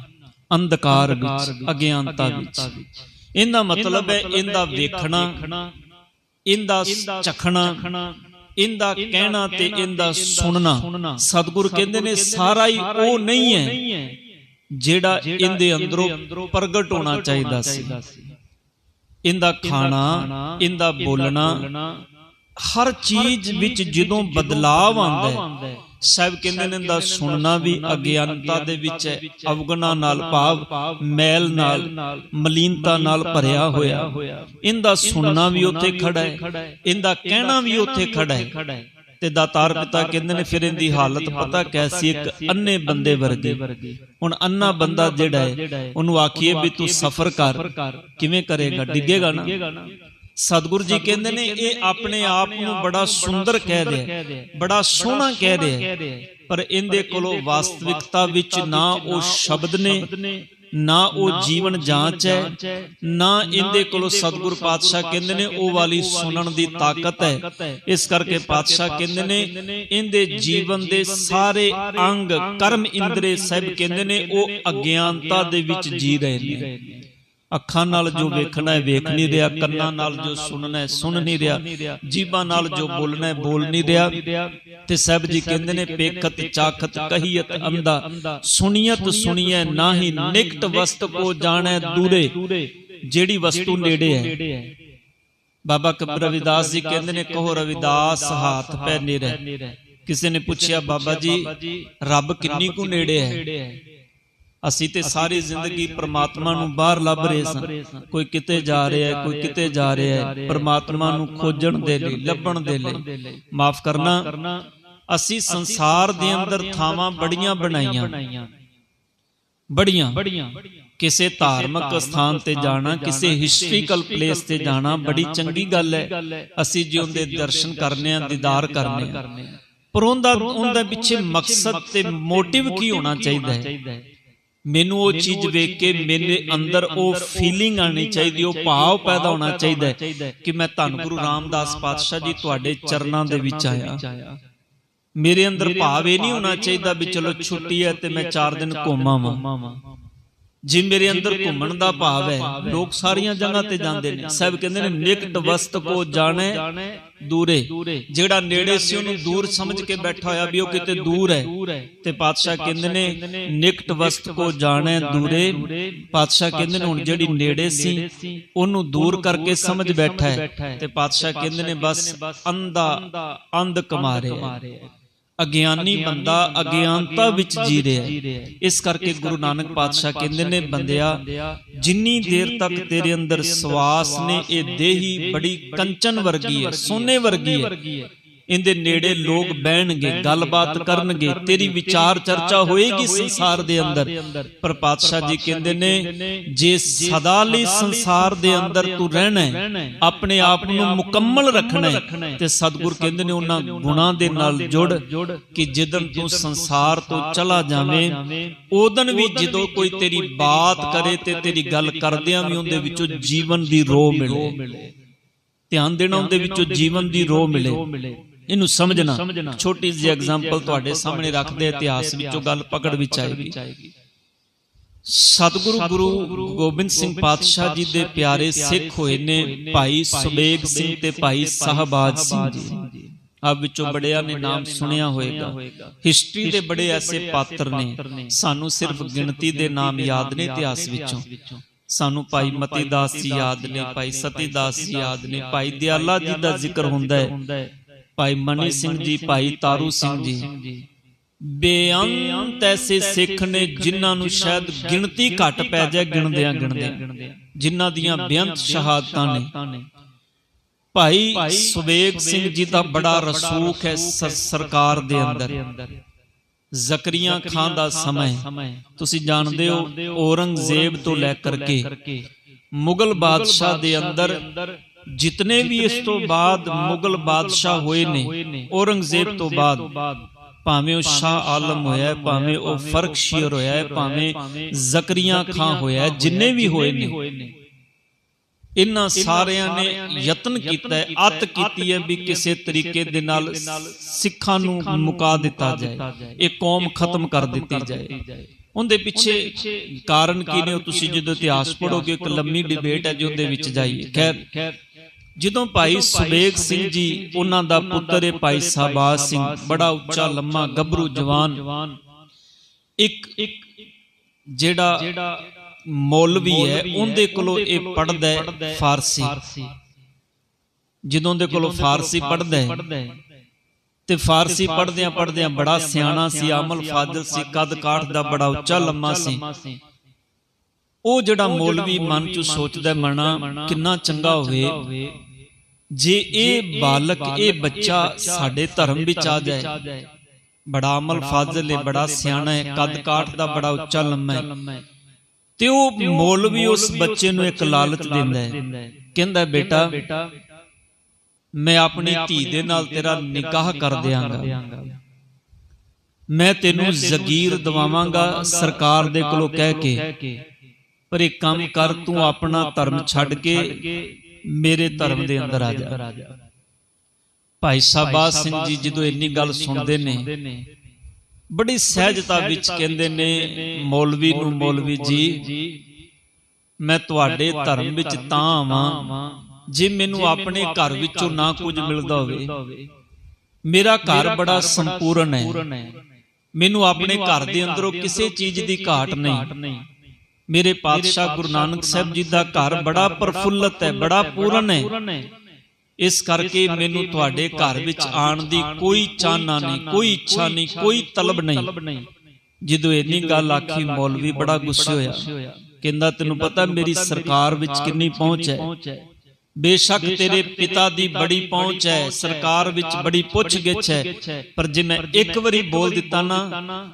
ਅੰਧਕਾਰ ਵਿੱਚ ਅਗਿਆਨਤਾ ਵਿੱਚ। ਇਹਦਾ ਮਤਲਬ ਹੈ ਇਹਦਾ ਵੇਖਣਾ ਇਹਦਾ ਚਖਣਾ ਇਹਦਾ ਕਹਿਣਾ ਤੇ ਇਹਦਾ ਸੁਣਨਾ। ਸਤਿਗੁਰ ਕਹਿੰਦੇ ਨੇ ਸਾਰਾ ਹੀ ਉਹ ਨਹੀਂ ਹੈ ਜਿਹੜਾ ਇਹਦੇ ਅੰਦਰੋਂ ਪ੍ਰਗਟ ਹੋਣਾ ਚਾਹੀਦਾ ਸੀ। ਇਹਦਾ ਖਾਣਾ ਇਹਦਾ ਬੋਲਣਾ ਹਰ ਚੀਜ਼ ਵਿੱਚ ਜਦੋਂ ਬਦਲਾਵ ਆਉਂਦਾ ਹੈ ਸਭ ਕਹਿੰਦੇ ਨੇ ਦਾ ਸੁਣਨਾ ਵੀ ਅਗਿਆਨਤਾ ਦੇ ਵਿੱਚ ਹੈ ਅਵਗਣਾ ਨਾਲ ਭਾਵ ਮੈਲ ਨਾਲ ਮਲੀਨਤਾ ਨਾਲ ਭਰਿਆ ਹੋਇਆ। ਇਹਦਾ ਸੁਣਨਾ ਵੀ ਉੱਥੇ ਖੜਾ ਹੈ ਇਹਦਾ ਕਹਿਣਾ ਵੀ ਉੱਥੇ ਖੜਾ ਹੈ। ਤੇ ਦਾਤਾਰ ਪਿਤਾ ਕਹਿੰਦੇ ਨੇ, ਫਿਰ ਇਹਦੀ ਹਾਲਤ ਪਤਾ ਕੈਸੀ ਇੱਕ ਅੰਨੇ ਬੰਦੇ ਵਰਗੀ। ਹੁਣ ਅੰਨਾ ਬੰਦਾ ਜਿਹੜਾ ਹੈ, ਉਹਨੂੰ ਆਖੀਏ ਵੀ ਤੂੰ ਸਫ਼ਰ ਕਰ। ਕਿਵੇਂ ਕਰੇਗਾ? ਡਿੱਗੇਗਾ ਨਾ? ਸਤਿਗੁਰੂ ਜੀ ਕਹਿੰਦੇ ਨੇ, ਇਹ ਆਪਣੇ ਆਪ ਨੂੰ ਬੜਾ ਸੁੰਦਰ ਕਹਿ ਰਿਹਾ ਬੜਾ ਸੋਹਣਾ ਕਹਿ ਰਿਹਾ ਪਰ ਇਹਦੇ ਕੋਲੋਂ ਵਾਸਤਵਿਕਤਾ ਵਿੱਚ ਨਾ ਉਹ ਸ਼ਬਦ ਨੇ ਨਾ ਉਹ ਜੀਵਨ ਜਾਂਚ ਹੈ ਨਾ ਇਹਦੇ ਕੋਲੋਂ ਸਤਿਗੁਰ ਪਾਤਸ਼ਾਹ ਕਹਿੰਦੇ ਨੇ ਉਹ ਵਾਲੀ ਸੁਣਨ ਦੀ ਤਾਕਤ ਹੈ। ਇਸ ਕਰਕੇ ਪਾਤਸ਼ਾਹ ਕਹਿੰਦੇ ਨੇ ਇਹਦੇ ਜੀਵਨ ਦੇ ਸਾਰੇ ਅੰਗ ਕਰਮ ਇੰਦਰੇ ਸਭ ਕਹਿੰਦੇ ਨੇ ਉਹ ਅਗਿਆਨਤਾ ਦੇ ਵਿੱਚ ਜੀ ਰਹੇ ਨੇ। ਅੱਖਾਂ ਨਾਲ ਜੋ ਵੇਖਣਾ ਹੈ ਵੇਖ ਨਹੀਂ ਰਿਹਾ ਕੰਨਾਂ ਨਾਲ ਜੋ ਸੁਣਨਾ ਹੈ ਸੁਣ ਨਹੀਂ ਰਿਹਾ ਜੀਬਾਂ ਨਾਲ ਜੋ ਬੋਲਣਾ ਹੈ ਬੋਲ ਨਹੀਂ ਰਿਹਾ। ਤੇ ਸਾਹਿਬ ਜੀ ਕਹਿੰਦੇ ਨੇ ਪੇਖਤ ਚਾਖਤ ਕਹੀਤ ਅੰਦਾ ਸੁਣੀਅਤ ਸੁਣੀਐ ਨਾਹੀ ਨਿਕਟ ਵਸਤ ਕੋ ਜਾਣੈ ਦੂਰੇ ਜਿਹੜੀ ਵਸਤੂ ਨੇੜੇ ਹੈ। ਬਾਬਾ ਕਬੀਰ ਰਵਿਦਾਸ ਜੀ ਕਹਿੰਦੇ ਨੇ ਕਹੋ ਰਵਿਦਾਸ ਹੱਥ ਪੈ ਨੇੜੇ ਕਿਸੇ ਨੇ ਪੁੱਛਿਆ ਬਾਬਾ ਜੀ ਰੱਬ ਕਿੰਨੀ ਕੁ ਨੇੜੇ ਹੈ। ਅਸੀਂ ਤੇ ਸਾਰੀ ਜ਼ਿੰਦਗੀ ਪ੍ਰਮਾਤਮਾ ਨੂੰ ਬਾਹਰ ਲੱਭ ਰਹੇ ਸਾਂ। ਕੋਈ ਕਿਤੇ ਜਾ ਰਿਹਾ ਹੈ ਕੋਈ ਕਿਤੇ ਜਾ ਰਿਹਾ ਹੈ। ਪ੍ਰਮਾਤਮਾ ਨੂੰ ਖੋਜਣ ਦੇ ਲਈ ਲੱਭਣ ਦੇ ਲਈ। ਮਾਫ ਕਰਨਾ ਅਸੀਂ ਸੰਸਾਰ ਦੇ ਅੰਦਰ ਥਾਵਾਂ ਬੜੀਆਂ ਬਣਾਈਆਂ। ਬੜੀਆਂ। ਕਿਸੇ ਧਾਰਮਿਕ ਸਥਾਨ ਤੇ ਜਾਣਾ ਕਿਸੇ ਹਿਸਟੋਰੀਕਲ ਪਲੇਸ ਤੇ ਜਾਣਾ ਬੜੀ ਚੰਗੀ ਗੱਲ ਹੈ। ਅਸੀਂ ਜੀ ਉਹਦੇ ਦਰਸ਼ਨ ਕਰਨੇ ਆ ਦੀਦਾਰ ਕਰਨੇ ਆ ਪਰ ਉਹਦਾ ਉਹਦੇ ਪਿੱਛੇ ਮਕਸਦ ਤੇ ਮੋਟਿਵ ਕੀ ਹੋਣਾ ਚਾਹੀਦਾ ਹੈ? ਮੈਨੂੰ ਉਹ ਚੀਜ਼ ਵੇਖ ਕੇ ਮੇਰੇ ਅੰਦਰ ਉਹ ਫੀਲਿੰਗ ਆਣੀ ਚਾਹੀਦੀ ਉਹ ਭਾਵ ਪੈਦਾ ਹੋਣਾ ਚਾਹੀਦਾ ਕਿ ਮੈਂ ਧੰਨ ਗੁਰੂ ਰਾਮਦਾਸ ਪਾਤਸ਼ਾਹ ਜੀ ਤੁਹਾਡੇ ਚਰਨਾਂ ਦੇ ਵਿੱਚ ਆਇਆ। ਮੇਰੇ ਅੰਦਰ ਭਾਵ ਇਹ ਨਹੀਂ ਹੋਣਾ ਚਾਹੀਦਾ ਵੀ ਚਲੋ ਛੁੱਟੀ ਹੈ ਤੇ ਮੈਂ 4 ਦਿਨ ਘੁੰਮਾਵਾਂ ਜੇ ਮੇਰੇ ਅੰਦਰ ਘੁੰਮਣ ਦਾ ਭਾਵ ਹੈ। ਲੋਕ ਸਾਰੀਆਂ ਜਗ੍ਹਾ ਤੇ ਜਾਂਦੇ ਨੇ। ਸਭ ਕਹਿੰਦੇ ਨੇ ਨਿਕਟ ਵਸਤ ਕੋ ਜਾਣੇ ਦੂਰੇ। ਜਿਹੜਾ ਨੇੜੇ ਸੀ ਉਹਨੂੰ ਦੂਰ ਸਮਝ ਕੇ ਬੈਠਾ ਹੋਇਆ ਵੀ ਉਹ ਕਿਤੇ ਦੂਰ ਹੈ। ਤੇ ਪਾਤਸ਼ਾਹ ਕਹਿੰਦੇ ਨੇ ਨਿਕਟ ਵਸਤ ਕੋ ਜਾਣੇ ਦੂਰੇ। ਪਾਤਸ਼ਾਹ ਕਹਿੰਦੇ ਨੇ ਹੁਣ ਜਿਹੜੀ ਨੇੜੇ ਸੀ ਉਹਨੂੰ ਦੂਰ ਕਰਕੇ ਸਮਝ ਬੈਠਾ ਹੈ। ਤੇ ਪਾਤਸ਼ਾਹ ਕਹਿੰਦੇ ਨੇ ਬਸ ਅੰਧਾ ਅੰਧ ਕਮਾਰੇ ਅਗਿਆਨੀ ਬੰਦਾ ਅਗਿਆਨਤਾ ਵਿੱਚ ਜੀ ਰਿਹਾ ਹੈ। ਇਸ ਕਰਕੇ ਗੁਰੂ ਨਾਨਕ ਪਾਤਸ਼ਾਹ ਕਹਿੰਦੇ ਨੇ ਬੰਦਿਆ ਜਿੰਨੀ ਦੇਰ ਤੱਕ ਤੇਰੇ ਅੰਦਰ ਸਵਾਸ ਨੇ ਇਹ ਦੇਹੀ ਬੜੀ ਕੰਚਨ ਵਰਗੀ ਹੈ ਸੋਨੇ ਵਰਗੀ ਹੈ। ਇਹਦੇ ਨੇੜੇ ਲੋਕ ਬਹਿਣਗੇ ਗੱਲਬਾਤ ਕਰਨਗੇ ਤੇਰੀ ਵਿਚਾਰ ਚਰਚਾ ਹੋਏਗੀ ਸੰਸਾਰ ਦੇ ਅੰਦਰ। ਪਰ ਪਾਤਸ਼ਾਹ ਜੀ ਕਹਿੰਦੇ ਨੇ ਜੇ ਸਦਾ ਲਈ ਸੰਸਾਰ ਦੇ ਅੰਦਰ ਤੂੰ ਰਹਿਣਾ ਹੈ ਆਪਣੇ ਆਪ ਨੂੰ ਮੁਕੰਮਲ ਰੱਖਣਾ ਹੈ। ਤੇ ਸਤਿਗੁਰ ਕਹਿੰਦੇ ਨੇ ਉਹਨਾਂ ਗੁਣਾਂ ਦੇ ਨਾਲ ਜੁੜ ਕਿ ਜਦੋਂ ਤੂੰ ਸੰਸਾਰ ਤੋਂ ਚਲਾ ਜਾਵੇਂ ਉਦੋਂ ਵੀ ਜਦੋਂ ਕੋਈ ਤੇਰੀ ਬਾਤ ਕਰੇ ਤੇ ਤੇਰੀ ਗੱਲ ਕਰਦਿਆਂ ਵੀ ਉਹਦੇ ਵਿੱਚੋਂ ਜੀਵਨ ਦੀ ਰੋਹ ਮਿਲੇ। ਧਿਆਨ ਦੇਣਾ ਉਹਦੇ ਵਿੱਚੋਂ ਜੀਵਨ ਦੀ ਰੋਹ ਮਿਲੇ ਇਹਨੂੰ ਸਮਝਣਾ। ਛੋਟੀ ਜਿਹੀ ਐਗਜ਼ਾਮਪਲ ਤੁਹਾਡੇ ਸਾਹਮਣੇ ਰੱਖਦੇ ਇਤਿਹਾਸ ਵਿੱਚੋਂ ਗੱਲ ਪਕੜ ਵਿੱਚ ਆਏਗੀ। ਸਤਿਗੁਰੂ ਗੁਰੂ ਗੋਬਿੰਦ ਸਿੰਘ ਪਾਤਸ਼ਾਹ ਜੀ ਦੇ ਪਿਆਰੇ ਸਿੱਖ ਹੋਏ ਨੇ ਭਾਈ ਸੁਬੇਗ ਸਿੰਘ ਤੇ ਭਾਈ ਸਾਹਿਬਾਜ ਸਿੰਘ ਜੀ। ਆਪ ਵਿੱਚੋਂ ਬੜਿਆਂ ਨੇ ਨਾਮ ਸੁਣਿਆ ਹੋਵੇਗਾ ਹਿਸਟਰੀ ਦੇ ਬੜੇ ਐਸੇ ਪਾਤਰ ਨੇ। ਸਾਨੂੰ ਸਿਰਫ ਗਿਣਤੀ ਦੇ ਨਾਮ ਯਾਦ ਨੇ ਇਤਿਹਾਸ ਵਿੱਚੋਂ। ਸਾਨੂੰ ਭਾਈ ਮਤੀ ਦਾਸ ਜੀ ਯਾਦ ਨੇ ਭਾਈ ਸਤੀ ਦਾਸ ਜੀ ਯਾਦ ਨੇ ਭਾਈ ਦਿਆਲਾ ਜੀ ਦਾ ਜ਼ਿਕਰ ਹੁੰਦਾ ਹੈ। ਭਾਈ ਮਨੀ ਸਿੰਘ ਜੀ ਭਾਈ ਤਾਰੂ ਸਿੰਘ ਜੀ। ਬੇਅੰਤ ਐਸੇ ਸਿੱਖ ਨੇ ਜਿਨ੍ਹਾਂ ਨੂੰ ਸ਼ਾਇਦ ਗਿਣਤੀ ਘੱਟ ਪੈ ਜਾਏ ਗਿਣਦਿਆਂ ਗਿਣਦਿਆਂ ਜਿਨ੍ਹਾਂ ਦੀਆਂ ਬੇਅੰਤ ਸ਼ਹਾਦਤਾਂ ਨੇ। ਭਾਈ ਸੁਵੇਗ ਸਿੰਘ ਜੀ ਦਾ ਬੜਾ ਰਸੂਖ ਹੈ ਸਰਕਾਰ ਦੇ ਅੰਦਰ। ਜ਼ਕਰੀਆ ਖਾਨ ਦਾ ਸਮਾਂ। ਤੁਸੀਂ ਜਾਣਦੇ ਹੋ ਔਰੰਗਜ਼ੇਬ ਤੋਂ ਲੈ ਕਰਕੇ ਮੁਗਲ ਬਾਦਸ਼ਾਹ ਦੇ ਅੰਦਰ ਜਿਤਨੇ ਵੀ ਇਸ ਤੋਂ ਬਾਅਦ ਮੁਗਲ ਬਾਦਸ਼ਾਹ ਹੋਏ ਨੇ ਔਰੰਗਜ਼ੇਬ ਤੋਂ ਬਾਅਦ ਭਾਵੇਂ ਉਹ ਸ਼ਾਹ ਆਲਮ ਹੋਇਆ ਭਾਵੇਂ ਉਹ ਫਰਖਸ਼ੀਰ ਹੋਇਆ ਭਾਵੇਂ ਜ਼ਕਰੀਆ ਖਾਨ ਹੋਇਆ ਜਿੰਨੇ ਵੀ ਹੋਏ ਨੇ। ਇਨ੍ਹਾਂ ਸਾਰਿਆਂ ਨੇ ਯਤਨ ਕੀਤਾ ਹੈ ਅਤ ਕੀਤੀ ਹੈ ਵੀ ਕਿਸੇ ਤਰੀਕੇ ਦੇ ਨਾਲ ਸਿੱਖਾਂ ਨੂੰ ਮੁਕਾ ਦਿੱਤਾ ਜਾਏ। ਇਹ ਕੌਮ ਖਤਮ ਕਰ ਦਿੱਤੀ ਜਾਏ। ਉਹਦੇ ਪਿੱਛੇ ਕਾਰਨ ਕੀ ਨੇ? ਉਹ ਤੁਸੀਂ ਜਦੋਂ ਇਤਿਹਾਸ ਪੜੋਗੇ ਇੱਕ ਲੰਮੀ ਡਿਬੇਟ ਹੈ ਜਿਹਦੇ ਵਿੱਚ ਜਾਈਏ। ਖੈਰ ਜਦੋਂ ਭਾਈ ਸੁਬੇਗ ਸਿੰਘ ਜੀ ਉਹਨਾਂ ਦਾ ਪੁੱਤਰ ਹੈ ਭਾਈ ਸਾਬਾਸ ਸਿੰਘ ਬੜਾ ਉੱਚਾ ਲੰਮਾ ਗੱਭਰੂ ਜਵਾਨ। ਇੱਕ ਜਿਹੜਾ ਮੌਲਵੀ ਹੈ ਉਹਦੇ ਕੋਲੋਂ ਇਹ ਪੜਦਾ ਹੈ ਫਾਰਸੀ। ਜਦੋਂ ਦੇ ਕੋਲੋਂ ਫਾਰਸੀ ਪੜਦਾ ਹੈ। ਤੇ ਫਾਰਸੀ ਪੜਦਿਆਂ ਪੜਦਿਆਂ ਬੜਾ ਸਿਆਣਾ ਸੀ ਅਮਲ ਫਾਜ਼ਲ ਸੀ ਕਦ ਕਾਠ ਦਾ ਬੜਾ ਉੱਚਾ ਲੰਮਾ ਸੀ। ਉਹ ਜਿਹੜਾ ਮੌਲਵੀ ਮਨ ਚ ਸੋਚਦਾ ਮਨਾ ਕਿੰਨਾ ਚੰਗਾ ਹੋਵੇ। ਜੇ ਇਹ ਬਾਲਕ ਇਹ ਬੱਚਾ ਸਾਡੇ ਧਰਮ ਵਿੱਚ ਆ ਜਾਏ। ਬੜਾ ਅਮਲ ਫਾਜ਼ਲ ਹੈ ਬੜਾ ਸਿਆਣਾ ਹੈ ਕਦ ਕਾਠ ਦਾ ਬੜਾ ਉੱਚਾ ਲੰਮਾ ਹੈ ਤੇ ਉਹ ਮੌਲਵੀ ਉਸ ਬੱਚੇ ਨੂੰ ਇੱਕ ਲਾਲਚ ਦਿੰਦਾ ਹੈ ਕਹਿੰਦਾ ਬੇਟਾ ਮੈਂ ਆਪਣੀ ਧੀ ਦੇ ਨਾਲ ਤੇਰਾ ਨਿਕਾਹ ਕਰ ਦਿਆਂਗਾ। ਮੈਂ ਤੈਨੂੰ ਜ਼ਗੀਰ ਦਵਾਵਾਂਗਾ ਸਰਕਾਰ ਦੇ ਕੋਲੋਂ ਕਹਿ ਕੇ। ਪਰ ਇੱਕ ਕੰਮ ਕਰ ਤੂੰ ਆਪਣਾ ਧਰਮ ਛੱਡ ਕੇ ਮੇਰੇ ਧਰਮ ਦੇ ਅੰਦਰ ਆ ਜਾ। ਭਾਈ ਸਾਹਿਬਾ ਸਿੰਘ ਜੀ ਜਦੋਂ ਇੰਨੀ ਗੱਲ ਸੁਣਦੇ ਨੇ ਬੜੀ ਸਹਿਜਤਾ ਵਿੱਚ ਕਹਿੰਦੇ ਨੇ ਮੌਲਵੀ ਨੂੰ ਮੌਲਵੀ ਜੀ ਮੈਂ ਤੁਹਾਡੇ ਧਰਮ ਵਿੱਚ ਤਾਂ ਆਵਾਂ। ਜੇ ਮੈਨੂੰ ਆਪਣੇ ਘਰ ਵਿੱਚੋਂ ਨਾ ਕੁਝ ਮਿਲਦਾ ਹੋਵੇ ਮੇਰਾ ਘਰ ਬੜਾ ਸੰਪੂਰਨ ਹੈ। ਮੈਨੂੰ ਆਪਣੇ ਘਰ ਦੇ ਅੰਦਰੋਂ ਕਿਸੇ ਚੀਜ਼ ਦੀ ਘਾਟ ਨਹੀਂ। ਮੇਰੇ ਪਾਤਸ਼ਾਹ ਗੁਰੂ ਨਾਨਕ ਸਾਹਿਬ ਜੀ ਦਾ ਘਰ ਬੜਾ ਪ੍ਰਫੁੱਲਤ ਹੈ ਬੜਾ ਪੂਰਨ ਹੈ। ਇਸ ਕਰਕੇ ਮੈਨੂੰ ਤੁਹਾਡੇ ਘਰ ਵਿੱਚ ਆਉਣ ਦੀ ਕੋਈ ਚਾਹਨਾ ਨਹੀਂ ਕੋਈ ਇੱਛਾ ਨਹੀਂ ਕੋਈ ਤਲਬ ਨਹੀਂ। ਜਦੋਂ ਇੰਨੀ ਗੱਲ ਆਖੀ ਮੌਲਵੀ ਬੜਾ ਗੁੱਸੇ ਹੋਇਆ। ਕਹਿੰਦਾ ਤੈਨੂੰ ਪਤਾ ਮੇਰੀ ਸਰਕਾਰ ਵਿੱਚ ਕਿੰਨੀ ਪਹੁੰਚ ਹੈ। ਬੇਸ਼ੱਕ ਤੇਰੇ ਪਿਤਾ ਦੀ ਬੜੀ ਪਹੁੰਚ ਹੈ ਸਰਕਾਰ ਵਿੱਚ ਬੜੀ ਪੁੱਛ ਗਿੱਛ ਹੈ। ਪਰ ਜੇ ਮੈਂ ਇੱਕ ਵਾਰੀ ਬੋਲ ਦਿੱਤਾ ਨਾ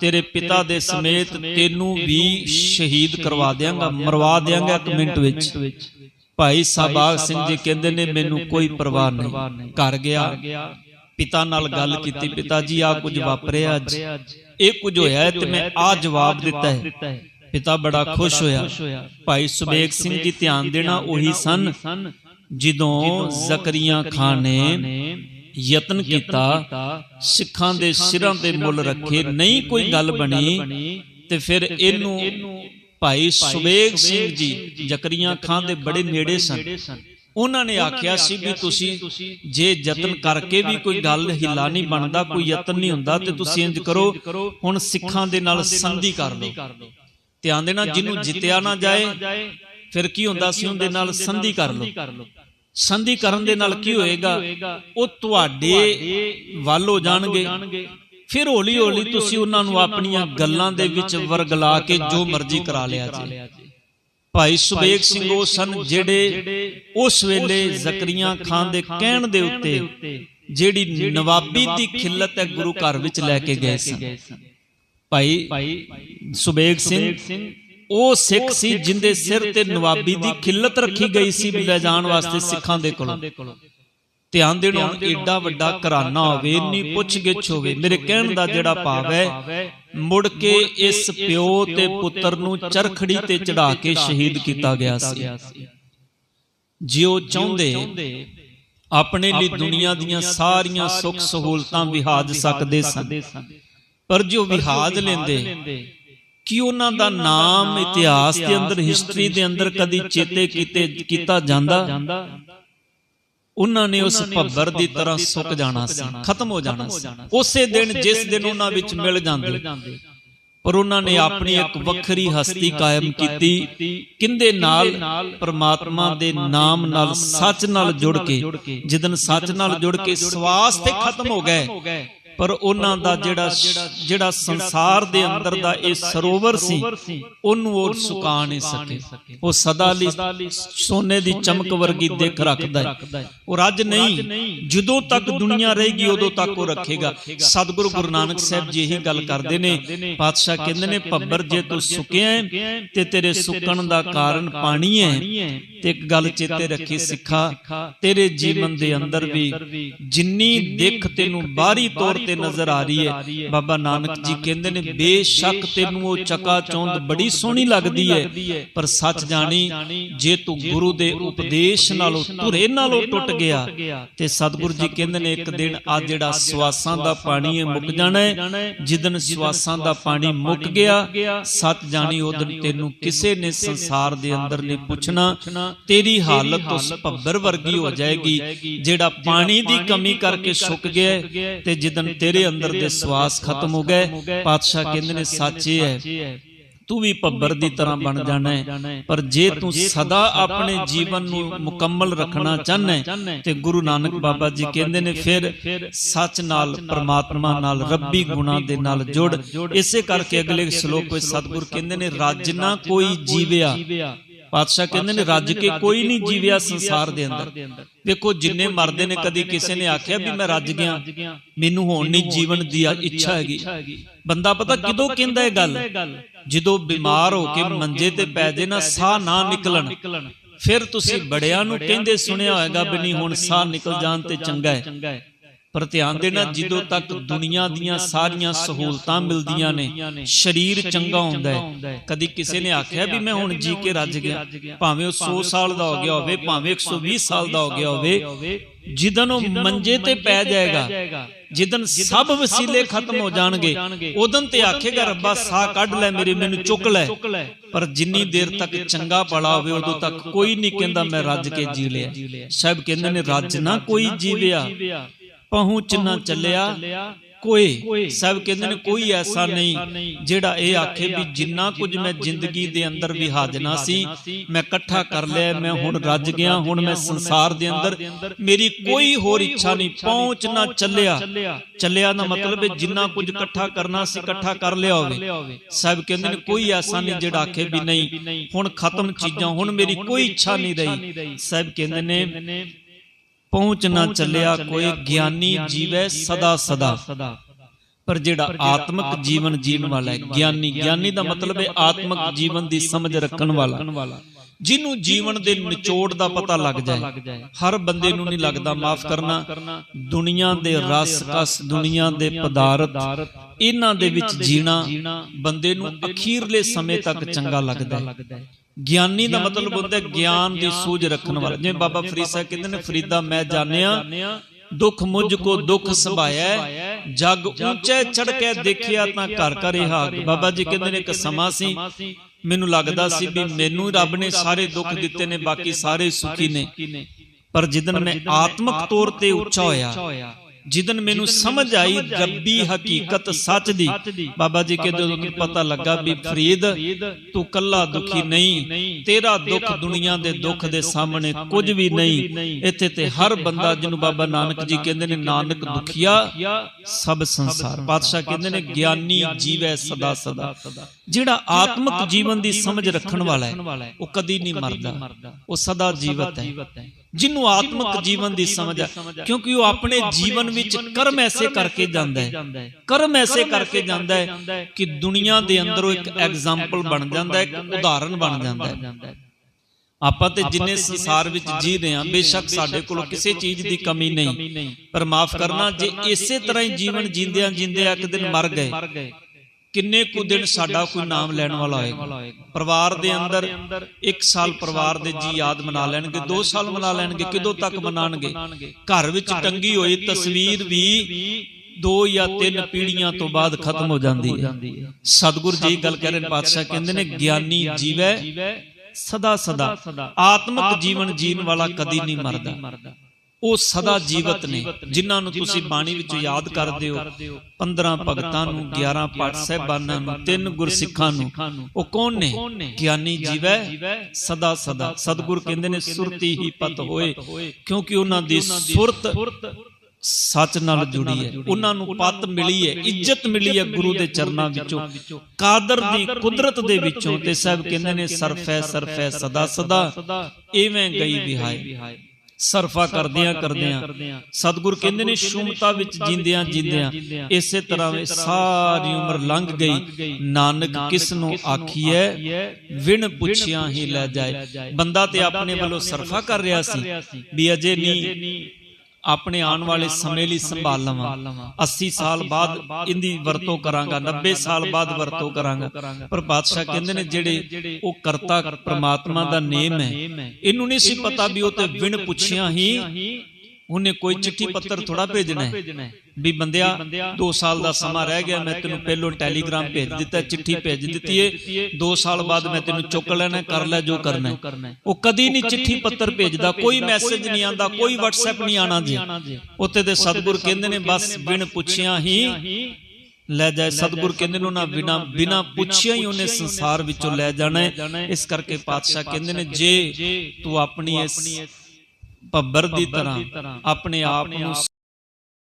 ਤੇਰੇ ਪਿਤਾ ਦੇ ਸਮੇਤ ਤੈਨੂੰ ਵੀ ਸ਼ਹੀਦ ਕਰਵਾ ਦਿਆਂਗਾ ਮਰਵਾ ਦਿਆਂਗਾ ਇੱਕ ਮਿੰਟ ਵਿੱਚ। ਭਾਈ ਸਾਬਾਗ ਸਿੰਘ ਜੀ ਕਹਿੰਦੇ ਨੇ ਮੈਨੂੰ ਕੋਈ ਪਰਵਾਹ ਨਹੀਂ। ਘਰ ਗਿਆ। ਪਿਤਾ ਨਾਲ ਗੱਲ ਕੀਤੀ ਪਿਤਾ ਜੀ ਆ ਕੁਝ ਵਾਪਰਿਆ ਅੱਜ। ਇਹ ਕੁਝ ਹੋਇਆ ਤੇ ਮੈਂ ਆ ਜਵਾਬ ਦਿੱਤਾ ਹੈ। ਪਿਤਾ ਬੜਾ ਖੁਸ਼ ਹੋਇਆ। ਭਾਈ ਸੁਬੇਗ ਸਿੰਘ ਜੀ ਧਿਆਨ ਦੇਣਾ ਉਹੀ ਸਨ ਜਦੋਂ ਜ਼ਕਰੀਆ ਖਾਨ ਨੇ ਯਤਨ ਕੀਤਾ ਸਿੱਖਾਂ ਦੇ ਸਿਰਾਂ ਤੇ ਮੁੱਲ ਰੱਖੇ ਨਹੀਂ ਕੋਈ ਗੱਲ ਬਣੀ ਤੇ ਫਿਰ ਇਹਨੂੰ ਭਾਈ ਸੁਬੇਗ ਸਿੰਘ ਜੀ ਜ਼ਕਰੀਆ ਖਾਨ ਦੇ ਬੜੇ ਨੇੜੇ ਸਨ। ਉਹਨਾਂ ਨੇ ਆਖਿਆ ਸੀ ਵੀ ਤੁਸੀਂ ਜੇ ਯਤਨ ਕਰਕੇ ਵੀ ਕੋਈ ਗੱਲ ਹਿੱਲਾ ਨਹੀਂ ਬਣਦਾ ਕੋਈ ਯਤਨ ਨਹੀਂ ਹੁੰਦਾ ਤੇ ਤੁਸੀਂ ਇੰਜ ਕਰੋ ਹੁਣ ਸਿੱਖਾਂ ਦੇ ਨਾਲ ਸੰਧੀ ਕਰ ਲਓ। ਧਿਆਨ ਦੇਣਾ ਜਿਹਨੂੰ ਜਿੱਤਿਆ ਨਾ ਜਾਏ ਫਿਰ ਕੀ ਹੁੰਦਾ ਸੀ? ਉਹਦੇ ਨਾਲ ਸੰਧੀ ਕਰ ਲਓ। ਸੰਧੀ ਕਰਨ ਦੇ ਨਾਲ ਕੀ ਹੋਏਗਾ? ਉਹ ਤੁਹਾਡੇ ਵੱਲ ਹੋ ਜਾਣਗੇ। ਫਿਰ ਹੌਲੀ ਹੌਲੀ ਤੁਸੀਂ ਉਹਨਾਂ ਨੂੰ ਆਪਣੀਆਂ ਗੱਲਾਂ ਦੇ ਵਿੱਚ ਵਰਗਲਾ ਕੇ ਜੋ ਮਰਜ਼ੀ ਕਰਾ ਲਿਆ ਜੀ। ਭਾਈ ਸੁਬੇਗ ਸਿੰਘ ਉਹ ਸਨ ਜਿਹੜੇ ਉਸ ਵੇਲੇ ਜ਼ਕਰੀਆ ਖਾਨ ਦੇ ਕਹਿਣ ਦੇ ਉੱਤੇ ਜਿਹੜੀ ਨਵਾਬੀ ਦੀ ਖਿੱਲਤ ਹੈ ਗੁਰੂ ਘਰ ਵਿੱਚ ਲੈ ਕੇ ਗਏ ਸਨ। ਭਾਈ ਸੁਬੇਗ ਸਿੰਘ ਉਹ ਸਿੱਖ ਸੀ ਜਿੰਦੇ ਸਿਰ ਤੇ ਨਵਾਬੀ ਦੀ ਖਿੱਲਤ ਰੱਖੀ ਗਈ ਸੀ ਲੈ ਜਾਣ ਵਾਸਤੇ ਸਿੱਖਾਂ ਦੇ ਕੋਲੋਂ। ਧਿਆਨ ਦੇਣ ਹੁਣ ਏਡਾ ਵੱਡਾ ਘਰਾਨਾ ਹੋਵੇ ਇੰਨੀ ਪੁੱਛ ਗਿੱਛ ਹੋਵੇ। ਮੇਰੇ ਕਹਿਣ ਦਾ ਜਿਹੜਾ ਭਾਵ ਹੈ ਮੁੜ ਕੇ ਇਸ ਪਿਓ ਤੇ ਪੁੱਤਰ ਨੂੰ ਚਰਖੜੀ ਤੇ ਚੜਾ ਕੇ ਸ਼ਹੀਦ ਕੀਤਾ ਗਿਆ ਸੀ। ਜਿਉ ਚਾਹੁੰਦੇ ਆਪਣੇ ਲਈ ਦੁਨੀਆ ਦੀਆਂ ਸਾਰੀਆਂ ਸੁੱਖ ਸਹੂਲਤਾਂ ਵਿਹਾਜ ਸਕਦੇ ਸਨ। ਪਰ ਜੋ ਵਿਹਾਜ ਲੈਂਦੇ ਕਿ ਉਹਨਾਂ ਦਾ ਨਾਮ ਇਤਿਹਾਸ ਦੇ ਅੰਦਰ ਹਿਸਟਰੀ ਦੇ ਅੰਦਰ ਕਦੀ ਚੇਤੇ ਕੀਤੇ ਕੀਤਾ ਜਾਂਦਾ। ਉਹਨਾਂ ਨੇ ਉਸ ਭੱਬਰ ਦੀ ਤਰ੍ਹਾਂ ਸੁੱਕ ਜਾਣਾ ਸੀ ਖਤਮ ਹੋ ਜਾਣਾ ਸੀ। ਉਸੇ ਦਿਨ ਜਿਸ ਦਿਨ ਉਹਨਾਂ ਵਿੱਚ ਮਿਲ ਜਾਂਦੇ। ਪਰ ਉਹਨਾਂ ਨੇ ਆਪਣੀ ਇੱਕ ਵੱਖਰੀ ਹਸਤੀ ਕਾਇਮ ਕੀਤੀ। ਕਿੰਦੇ ਨਾਲ ਪ੍ਰਮਾਤਮਾ ਦੇ ਨਾਮ ਨਾਲ ਸੱਚ ਨਾਲ ਜੁੜ ਕੇ ਜਿਦਨ ਸੱਚ ਨਾਲ ਜੁੜ ਕੇ ਸਵਾਸ ਤੇ ਖਤਮ ਹੋ ਗਏ। ਪਰ ਉਹਨਾਂ ਦਾ ਜਿਹੜਾ ਜਿਹੜਾ ਸੰਸਾਰ ਦੇ ਅੰਦਰ ਦਾ ਇਹ ਸਰੋਵਰ ਸੀ ਉਹਨੂੰ ਉਹ ਸੁਕਾ ਨਹੀਂ ਸਕੇ ਉਹ ਸਦਾ ਲਈ ਸੋਨੇ ਦੀ ਚਮਕ ਵਰਗੀ ਦੇਖ ਰੱਖਦਾ ਹੈ। ਉਹ ਰੱਜ ਨਹੀਂ ਜਦੋਂ ਤੱਕ ਦੁਨੀਆ ਰਹੇਗੀ ਉਦੋਂ ਤੱਕ ਉਹ ਰੱਖੇਗਾ। ਸਤਿਗੁਰੂ ਗੁਰੂ ਨਾਨਕ ਸਾਹਿਬ ਜੀ ਇਹੀ ਗੱਲ ਕਰਦੇ ਨੇ ਪਾਤਸ਼ਾਹ ਕਹਿੰਦੇ ਨੇ ਭੱਬਰ ਜੇ ਤੂੰ ਸੁੱਕਿਆ ਤੇ ਤੇਰੇ ਸੁੱਕਣ ਦਾ ਕਾਰਨ ਪਾਣੀ ਹੈ ਤੇ ਇੱਕ ਗੱਲ ਚੇਤੇ ਰੱਖੀ ਸਿੱਖਾ ਤੇਰੇ ਜੀਵਨ ਦੇ ਅੰਦਰ ਵੀ ਜਿੰਨੀ ਦਿੱਖ ਤੈਨੂੰ ਬਾਹਰੀ ਤੌਰ ਤੇ ਨਜ਼ਰ ਆ ਰਹੀ ਹੈ। ਬਾਬਾ ਨਾਨਕ ਜੀ ਕਹਿੰਦੇ ਨੇ, ਬੇਸ਼ੱਕ ਤੈਨੂੰ ਉਹ ਚਕਾ ਚੌਂਦ ਬੜੀ ਸੋਹਣੀ ਲੱਗਦੀ ਹੈ, ਪਰ ਸੱਚ ਜਾਣੀ, ਜੇ ਤੂੰ ਗੁਰੂ ਦੇ ਉਪਦੇਸ਼ ਨਾਲੋਂ ਧੁਰੇ ਨਾਲੋਂ ਟੁੱਟ ਗਿਆ, ਤੇ ਸਤਿਗੁਰੂ ਜੀ ਕਹਿੰਦੇ ਨੇ, ਇੱਕ ਦਿਨ ਆ ਜਿਹੜਾ ਸਵਾਸਾਂ ਦਾ ਪਾਣੀ ਹੈ ਮੁੱਕ ਜਾਣਾ ਹੈ ਜਿੱਦਨ ਸਵਾਸਾਂ ਦਾ ਪਾਣੀ ਮੁੱਕ ਗਿਆ, ਸੱਚ ਜਾਣੀ ਉਹ ਦਿਨ ਤੈਨੂੰ ਕਿਸੇ ਨੇ ਸੰਸਾਰ ਦੇ ਅੰਦਰ ਨਹੀਂ ਪੁੱਛਣਾ, ਤੇਰੀ ਹਾਲਤ ਉਸ ਭੱਬਰ ਵਰਗੀ ਹੋ ਜਾਏਗੀ, ਜਿਹੜਾ ਪਾਣੀ ਦੀ ਕਮੀ ਕਰਕੇ ਸੁੱਕ ਗਿਆ ਤੇ ਜਿੱਦਨ ਤੇਰੇ ਅੰਦਰ ਦੇ ਸਵਾਸ ਖਤਮ ਹੋ ਗਏ ਪਾਤਸ਼ਾਹ ਕਹਿੰਦੇ ਨੇ ਸੱਚ ਇਹ ਹੈ। ਤੂੰ ਵੀ ਭੱਬਰ ਦੀ ਤਰ੍ਹਾਂ ਬਣ ਜਾਣਾ ਹੈ। ਪਰ ਜੇ ਤੂੰ ਸਦਾ ਆਪਣੇ ਜੀਵਨ ਨੂੰ ਮੁਕੰਮਲ ਰੱਖਣਾ ਚਾਹਨਾ ਹੈ ਤੇ ਗੁਰੂ ਨਾਨਕ ਬਾਬਾ ਜੀ ਕਹਿੰਦੇ ਨੇ ਫਿਰ ਸੱਚ ਨਾਲ ਪ੍ਰਮਾਤਮਾ ਨਾਲ ਰੱਬੀ ਗੁਣਾ ਦੇ ਨਾਲ ਜੁੜ। ਇਸੇ ਕਰਕੇ ਅਗਲੇ ਸ਼ਲੋਕ ਵਿੱਚ ਸਤਿਗੁਰ ਕਹਿੰਦੇ ਨੇ ਰੱਜ ਨਾ ਕੋਈ ਜੀਵਿਆ। ਪਾਤਸ਼ਾਹ ਕਹਿੰਦੇ ਨੇ ਰੱਜ ਕੇ ਕੋਈ ਨਹੀਂ ਜੀਵਿਆ ਸੰਸਾਰ ਦੇ ਅੰਦਰ। ਵੇਖੋ ਜਿੰਨੇ ਮਰਦੇ ਨੇ ਕਦੀ ਕਿਸੇ ਨੇ ਆਖਿਆ ਵੀ ਮੈਂ ਰੱਜ ਗਿਆ। ਮੈਨੂੰ ਹੁਣ ਨਹੀਂ ਜੀਵਨ ਦੀ ਇੱਛਾ ਹੈਗੀ। ਬੰਦਾ ਪਤਾ ਕਿਦੋਂ ਕਹਿੰਦਾ ਇਹ ਗੱਲ? ਜਦੋਂ ਬਿਮਾਰ ਹੋ ਕੇ ਮੰਜੇ ਤੇ ਪੈ ਜੇ ਨਾ ਸਾਹ ਨਾ ਨਿਕਲਣ। ਫਿਰ ਤੁਸੀਂ ਬੜਿਆਂ ਨੂੰ ਕਹਿੰਦੇ ਸੁਣਿਆ ਹੋਵੇਗਾ ਵੀ ਨਹੀਂ ਹੁਣ ਸਾਹ ਨਿਕਲ ਜਾਣ ਤੇ ਚੰਗਾ ਹੈ। ਪਰ ਧਿਆਨ ਦੇਣਾ ਜਦੋਂ ਤੱਕ ਦੁਨੀਆ ਦੀਆਂ ਸਾਰੀਆਂ ਸਹੂਲਤਾਂ ਮਿਲਦੀਆਂ ਨੇ ਸਰੀਰ ਚੰਗਾ ਹੁੰਦਾ ਹੈ। ਕਦੀ ਕਿਸੇ ਨੇ ਆਖਿਆ ਵੀ ਮੈਂ ਹੁਣ ਜੀ ਕੇ ਰੱਜ ਗਿਆ। ਭਾਵੇਂ ਉਹ 100 ਸਾਲ ਦਾ ਹੋ ਗਿਆ ਹੋਵੇ ਭਾਵੇਂ 120 ਸਾਲ ਦਾ ਹੋ ਗਿਆ ਹੋਵੇ ਜਿੱਦਨ ਉਹ ਮੰਜੇ ਤੇ ਪੈ ਜਾਏਗਾ ਜਿੱਦਨ ਸਭ ਵਸੀਲੇ ਖਤਮ ਹੋ ਜਾਣਗੇ ਉਦੋਂ ਤੇ ਆਖੇਗਾ ਰੱਬਾ ਸਾਹ ਕੱਢ ਲੈ ਮੇਰੇ ਮੈਨੂੰ ਚੁੱਕ ਲੈ। ਪਰ ਜਿੰਨੀ ਦੇਰ ਤੱਕ ਚੰਗਾ ਪੜਾ ਹੋਵੇ ਉਦੋਂ ਤੱਕ ਕੋਈ ਨਹੀਂ ਕਹਿੰਦਾ ਮੈਂ ਰੱਜ ਕੇ ਜੀ ਲਿਆ। ਸਾਹਿਬ ਕਹਿੰਦੇ ਨੇ ਰੱਜ ਨਾ ਕੋਈ ਜੀਵਿਆ ਪਹੁੰਚ ਨਾ ਚੱਲਿਆ ਕੋਈ ਸਭ ਕਹਿੰਦੇ ਨੇ ਕੋਈ ਐਸਾ ਨਹੀਂ ਜਿਹੜਾ ਇਹ ਆਖੇ ਵੀ ਜਿੰਨਾ ਕੁਝ ਮੈਂ ਜ਼ਿੰਦਗੀ ਦੇ ਅੰਦਰ ਵੀ ਹਾਜ਼ਨਾ ਸੀ ਮੈਂ ਇਕੱਠਾ ਕਰ ਲਿਆ ਮੈਂ ਹੁਣ ਰੱਜ ਗਿਆ ਹੁਣ ਮੈਂ ਸੰਸਾਰ ਦੇ ਅੰਦਰ ਮੇਰੀ ਕੋਈ ਹੋਰ ਇੱਛਾ ਨਹੀਂ ਪਹੁੰਚ ਨਾ ਚੱਲਿਆ। ਚੱਲਿਆ। ਦਾ ਮਤਲਬ ਹੈ ਜਿੰਨਾ ਕੁਝ ਇਕੱਠਾ ਕਰਨਾ ਸੀ ਇਕੱਠਾ ਕਰ ਲਿਆ ਹੋਵੇ। ਸਭ ਕਹਿੰਦੇ ਨੇ ਕੋਈ ਐਸਾ ਨਹੀਂ ਜਿਹੜਾ ਆਖੇ ਵੀ ਨਹੀਂ। ਹੁਣ ਖਤਮ ਚੀਜ਼ਾਂ ਹੁਣ ਮੇਰੀ ਕੋਈ ਇੱਛਾ ਨਹੀਂ ਰਹੀ। ਸਭ ਕਹਿੰਦੇ ਨੇ ਪਹੁੰਚ ਨਾ ਚੱਲਿਆ ਕੋਈ ਗਿਆਨੀ ਜੀਵੈ ਸਦਾ ਸਦਾ ਪਰ ਜਿਹੜਾ ਆਤਮਿਕ ਜੀਵਨ ਜੀਣ ਵਾਲਾ ਹੈ ਗਿਆਨੀ ਗਿਆਨੀ ਦਾ ਮਤਲਬ ਹੈ ਆਤਮਿਕ ਜੀਵਨ ਦੀ ਸਮਝ ਰੱਖਣ ਵਾਲਾ। ਜਿਹਨੂੰ ਜੀਵਨ ਦੇ ਨਿਚੋੜ ਦਾ ਪਤਾ ਲੱਗ ਜਾਏ। ਹਰ ਬੰਦੇ ਨੂੰ ਨਹੀਂ ਲੱਗਦਾ ਮਾਫ ਕਰਨਾ ਦੁਨੀਆ ਦੇ ਰਸ ਕਸ ਦੁਨੀਆ ਦੇ ਪਦਾਰਥ ਇਹਨਾਂ ਦੇ ਵਿੱਚ ਜੀਣਾ ਬੰਦੇ ਨੂੰ ਅਖੀਰਲੇ ਸਮੇਂ ਤੱਕ ਚੰਗਾ ਲੱਗਦਾ ਹੈ। ਗਿਆਨੀ ਦਾ ਮਤਲਬ ਹੁੰਦਾ ਗਿਆਨ ਦੀ ਸੂਝ ਰੱਖਣ ਵਾਲਾ। ਜਿਵੇਂ ਬਾਬਾ ਫਰੀਦ ਸਾਹਿਬ ਕਹਿੰਦੇ ਨੇ ਫਰੀਦਾ ਮੈਂ ਜਾਣਿਆ ਦੁੱਖ ਮੁਝ ਕੋ ਦੁੱਖ ਸਭਾਇਆ ਜਗ ਉੱਚੇ ਚੜ ਕੇ ਦੇਖਿਆ ਤਾਂ ਘਰ ਘਰ ਹਾਕ। ਬਾਬਾ ਜੀ ਕਹਿੰਦੇ ਨੇ ਇੱਕ ਸਮਾਂ ਸੀ। ਮੈਨੂੰ ਲੱਗਦਾ ਸੀ ਵੀ ਮੈਨੂੰ ਰੱਬ ਨੇ ਸਾਰੇ ਦੁੱਖ ਦਿੱਤੇ ਨੇ ਬਾਕੀ ਸਾਰੇ ਸੁਖੀ ਨੇ। ਪਰ ਜਿੱਦਨ ਮੈਂ ਆਤਮਿਕ ਤੌਰ ਤੇ ਉੱਚਾ ਹੋਇਆ ਜਿੱਦਨ ਮੈਨੂੰ ਸਮਝ ਆਈ ਰੱਬੀ ਹਕੀਕਤ ਸੱਚ ਦੀ। ਬਾਬਾ ਜੀ ਕਹਿੰਦੇ ਉਦੋਂ ਪਤਾ ਲੱਗਾ ਵੀ ਫਰੀਦ ਤੂੰ ਕੱਲਾ ਦੁਖੀ ਨਹੀਂ ਤੇਰਾ ਦੁੱਖ ਦੁਨੀਆ ਦੇ ਦੁੱਖ ਦੇ ਸਾਹਮਣੇ ਕੁਝ ਵੀ ਨਹੀਂ। ਇੱਥੇ ਤੇ ਹਰ ਬੰਦਾ ਜਿਹਨੂੰ ਬਾਬਾ ਨਾਨਕ ਜੀ ਕਹਿੰਦੇ ਨੇ ਨਾਨਕ ਦੁਖੀਆ ਸਭ ਸੰਸਾਰ। ਪਾਤਸ਼ਾਹ ਕਹਿੰਦੇ ਨੇ ਗਿਆਨੀ ਜੀਵੈ ਸਦਾ ਸਦਾ ਜਿਹੜਾ ਆਤਮਿਕ ਜੀਵਨ ਦੀ ਸਮਝ ਰੱਖਣ ਵਾਲਾ ਹੈ ਉਹ ਕਦੀ ਨਹੀਂ ਮਰਦਾ। ਉਹ ਸਦਾ ਜੀਵਤ ਹੈ। ਜਿਹਨੂੰ ਆਤਮਿਕ ਜੀਵਨ ਦੀ ਸਮਝ ਹੈ ਕਿਉਂਕਿ ਉਹ ਆਪਣੇ ਜੀਵਨ ਵਿੱਚ ਕਰਮ ਐਸੇ ਕਰਕੇ ਜਾਂਦਾ ਹੈ। ਕਰਮ ਐਸੇ ਕਰਕੇ ਜਾਂਦਾ ਹੈ ਕਿ ਦੁਨੀਆ ਦੇ ਅੰਦਰੋਂ ਇੱਕ ਐਗਜ਼ਾਮਪਲ ਬਣ ਜਾਂਦਾ ਹੈ ਇੱਕ ਉਦਾਹਰਨ ਬਣ ਜਾਂਦਾ ਹੈ। ਆਪਾਂ ਤੇ ਜਿੰਨੇ ਸੰਸਾਰ ਵਿੱਚ ਜੀ ਰਹੇ ਹਾਂ ਬੇਸ਼ੱਕ ਸਾਡੇ ਕੋਲ ਕਿਸੇ ਚੀਜ਼ ਦੀ ਕਮੀ ਨਹੀਂ। ਪਰ ਮਾਫ ਕਰਨਾ ਜੇ ਇਸੇ ਤਰ੍ਹਾਂ ਹੀ ਜੀਵਨ ਜਿੰਦਿਆਂ ਜਿੰਦਿਆਂ ਇੱਕ ਦਿਨ ਮਰ ਗਏ। ਕਿੰਨੇ ਕੁ ਦਿਨ ਸਾਡਾ ਕੋਈ ਨਾਮ ਲੈਣ ਵਾਲਾ ਹੋਏਗਾ? ਪਰਿਵਾਰ ਦੇ ਅੰਦਰ 1 ਸਾਲ ਪਰਿਵਾਰ ਦੇ ਜੀ ਯਾਦ ਮਨਾ ਲੈਣਗੇ 2 ਸਾਲ ਮਨਾ ਲੈਣਗੇ ਕਿਦੋਂ ਤੱਕ ਮਨਾਣਗੇ? ਘਰ ਵਿੱਚ ਟੰਗੀ ਹੋਈ ਤਸਵੀਰ ਵੀ ਦੋ ਜਾਂ ਤਿੰਨ ਪੀੜ੍ਹੀਆਂ ਤੋਂ ਬਾਅਦ ਖਤਮ ਹੋ ਜਾਂਦੀ ਹੈ ਸਤਿਗੁਰ ਜੀ ਗੱਲ ਕਰ ਰਹੇ ਨੇ ਪਾਤਸ਼ਾਹ ਕਹਿੰਦੇ ਨੇ ਗਿਆਨੀ ਜੀਵੈ ਸਦਾ ਸਦਾ। ਆਤਮਿਕ ਜੀਵਨ ਜੀਣ ਵਾਲਾ ਕਦੀ ਨਹੀਂ ਮਰਦਾ। ਉਹ ਸਦਾ ਜੀਵਤ ਨੇ ਜਿਨ੍ਹਾਂ ਨੂੰ ਤੁਸੀਂ ਬਾਣੀ ਵਿੱਚ ਯਾਦ ਕਰਦੇ ਹੋ। 15 ਭਗਤਾਂ ਨੂੰ 11 ਪਾਠ ਸਹਿਬਾਨਾਂ ਨੂੰ ਤਿੰਨ ਗੁਰਸਿੱਖਾਂ ਨੂੰ। ਉਹ ਕੌਣ ਨੇ? ਗਿਆਨੀ ਜੀਵੈ ਸਦਾ ਸਦਾ। ਸਤਿਗੁਰ ਕਹਿੰਦੇ ਨੇ ਸੁਰਤੀ ਹੀ ਪਤ ਹੋਏ ਕਿਉਂਕਿ ਉਹਨਾਂ ਦੀ ਸੁਰਤ ਸੱਚ ਨਾਲ ਜੁੜੀ ਹੈ। ਉਹਨਾਂ ਨੂੰ ਪਤ ਮਿਲੀ ਹੈ ਇੱਜ਼ਤ ਮਿਲੀ ਹੈ ਗੁਰੂ ਦੇ ਚਰਨਾਂ ਵਿੱਚੋਂ। ਕਾਦਰ ਦੀ ਕੁਦਰਤ ਦੇ ਵਿੱਚੋਂ ਤੇ ਸਭ ਕਹਿੰਦੇ ਨੇ ਸਰਫੈ ਸਰਫੈ ਸਦਾ ਸਦਾ ਐਵੇਂ ਗਈ ਵਿਹਾਏ ਸਰਫਾ ਕਰਦਿਆਂ ਕਰਦਿਆਂ ਸਤਿਗੁਰ ਕਹਿੰਦੇ ਨੇ ਸ਼ੂਮਤਾ ਵਿੱਚ ਜਿੰਦਿਆਂ ਜਿੰਦਿਆਂ ਇਸੇ ਤਰ੍ਹਾਂ ਵੇ ਸਾਰੀ ਉਮਰ ਲੰਘ ਗਈ। ਨਾਨਕ ਕਿਸ ਨੂੰ ਆਖੀਐ? ਵਿਣ ਪੁੱਛਿਆ ਹੀ ਲੈ ਜਾਏ। ਬੰਦਾ ਤੇ ਆਪਣੇ ਵੱਲੋਂ ਸਰਫਾ ਕਰ ਰਿਹਾ ਸੀ ਵੀ ਅਜੇ ਨਹੀਂ ਆਪਣੇ ਆਉਣ ਵਾਲੇ ਸਮੇਂ ਲਈ ਸੰਭਾਲ ਲਵਾਂ। 80 ਸਾਲ ਬਾਅਦ ਇਹਦੀ ਵਰਤੋਂ ਕਰਾਂਗਾ 90 ਸਾਲ ਬਾਅਦ ਵਰਤੋਂ ਕਰਾਂਗਾ। ਪਰ ਬਾਦਸ਼ਾਹ ਕਹਿੰਦੇ ਨੇ ਜਿਹੜੇ ਉਹ ਕਰਤਾ ਪ੍ਰਮਾਤਮਾ ਦਾ ਨੇਮ ਹੈ। ਇਹਨੂੰ ਨਹੀਂ ਸੀ ਪਤਾ ਵੀ ਉਹ ਤੇ ਵਿਣ ਪੁੱਛਿਆ ਹੀ ਉਹਨੇ ਕੋਈ ਚਿੱਠੀ ਪੱਤਰ ਥੋੜਾ ਭੇਜਣਾ ਹੈ। ਵੀ ਬੰਦਿਆ 2 ਸਾਲ ਦਾ ਸਮਾਂ ਰਹਿ ਗਿਆ ਮੈਂ ਤੈਨੂੰ ਪਹਿਲੋਂ ਟੈਲੀਗ੍ਰਾਮ ਭੇਜ ਦਿੱਤਾ ਚਿੱਠੀ ਭੇਜ ਦਿੱਤੀ ਏ 2 ਸਾਲ ਬਾਅਦ ਮੈਂ ਤੈਨੂੰ ਚੁੱਕ ਲੈਣਾ ਕਰ ਲੈ ਜੋ ਕਰਨਾ ਉਹ ਕਦੀ ਨਹੀਂ ਚਿੱਠੀ ਪੱਤਰ ਭੇਜਦਾ ਕੋਈ ਮੈਸੇਜ ਨਹੀਂ ਆਂਦਾ ਕੋਈ WhatsApp ਨਹੀਂ ਆਣਾ ਜੀ। ਉੱਤੇ ਦੇ ਸਤਿਗੁਰ ਕਹਿੰਦੇ ਨੇ ਬਸ ਬਿਨ ਪੁੱਛਿਆ ਹੀ ਲੈ ਜਾਏ ਸਤਿਗੁਰ ਕਹਿੰਦੇ ਨੇ ਉਹਨਾਂ ਬਿਨਾ ਬਿਨਾ ਪੁੱਛਿਆ ਹੀ ਉਹਨੇ ਸੰਸਾਰ ਵਿੱਚੋਂ ਲੈ ਜਾਣਾ ਇਸ ਕਰਕੇ ਪਾਤਸ਼ਾਹ ਕਹਿੰਦੇ ਨੇ ਜੇ ਤੂੰ ਆਪਣੀ ਇਸ ਭੱਬਰ ਦੀ ਤਰ੍ਹਾਂ ਆਪਣੇ ਆਪ ਨੂੰ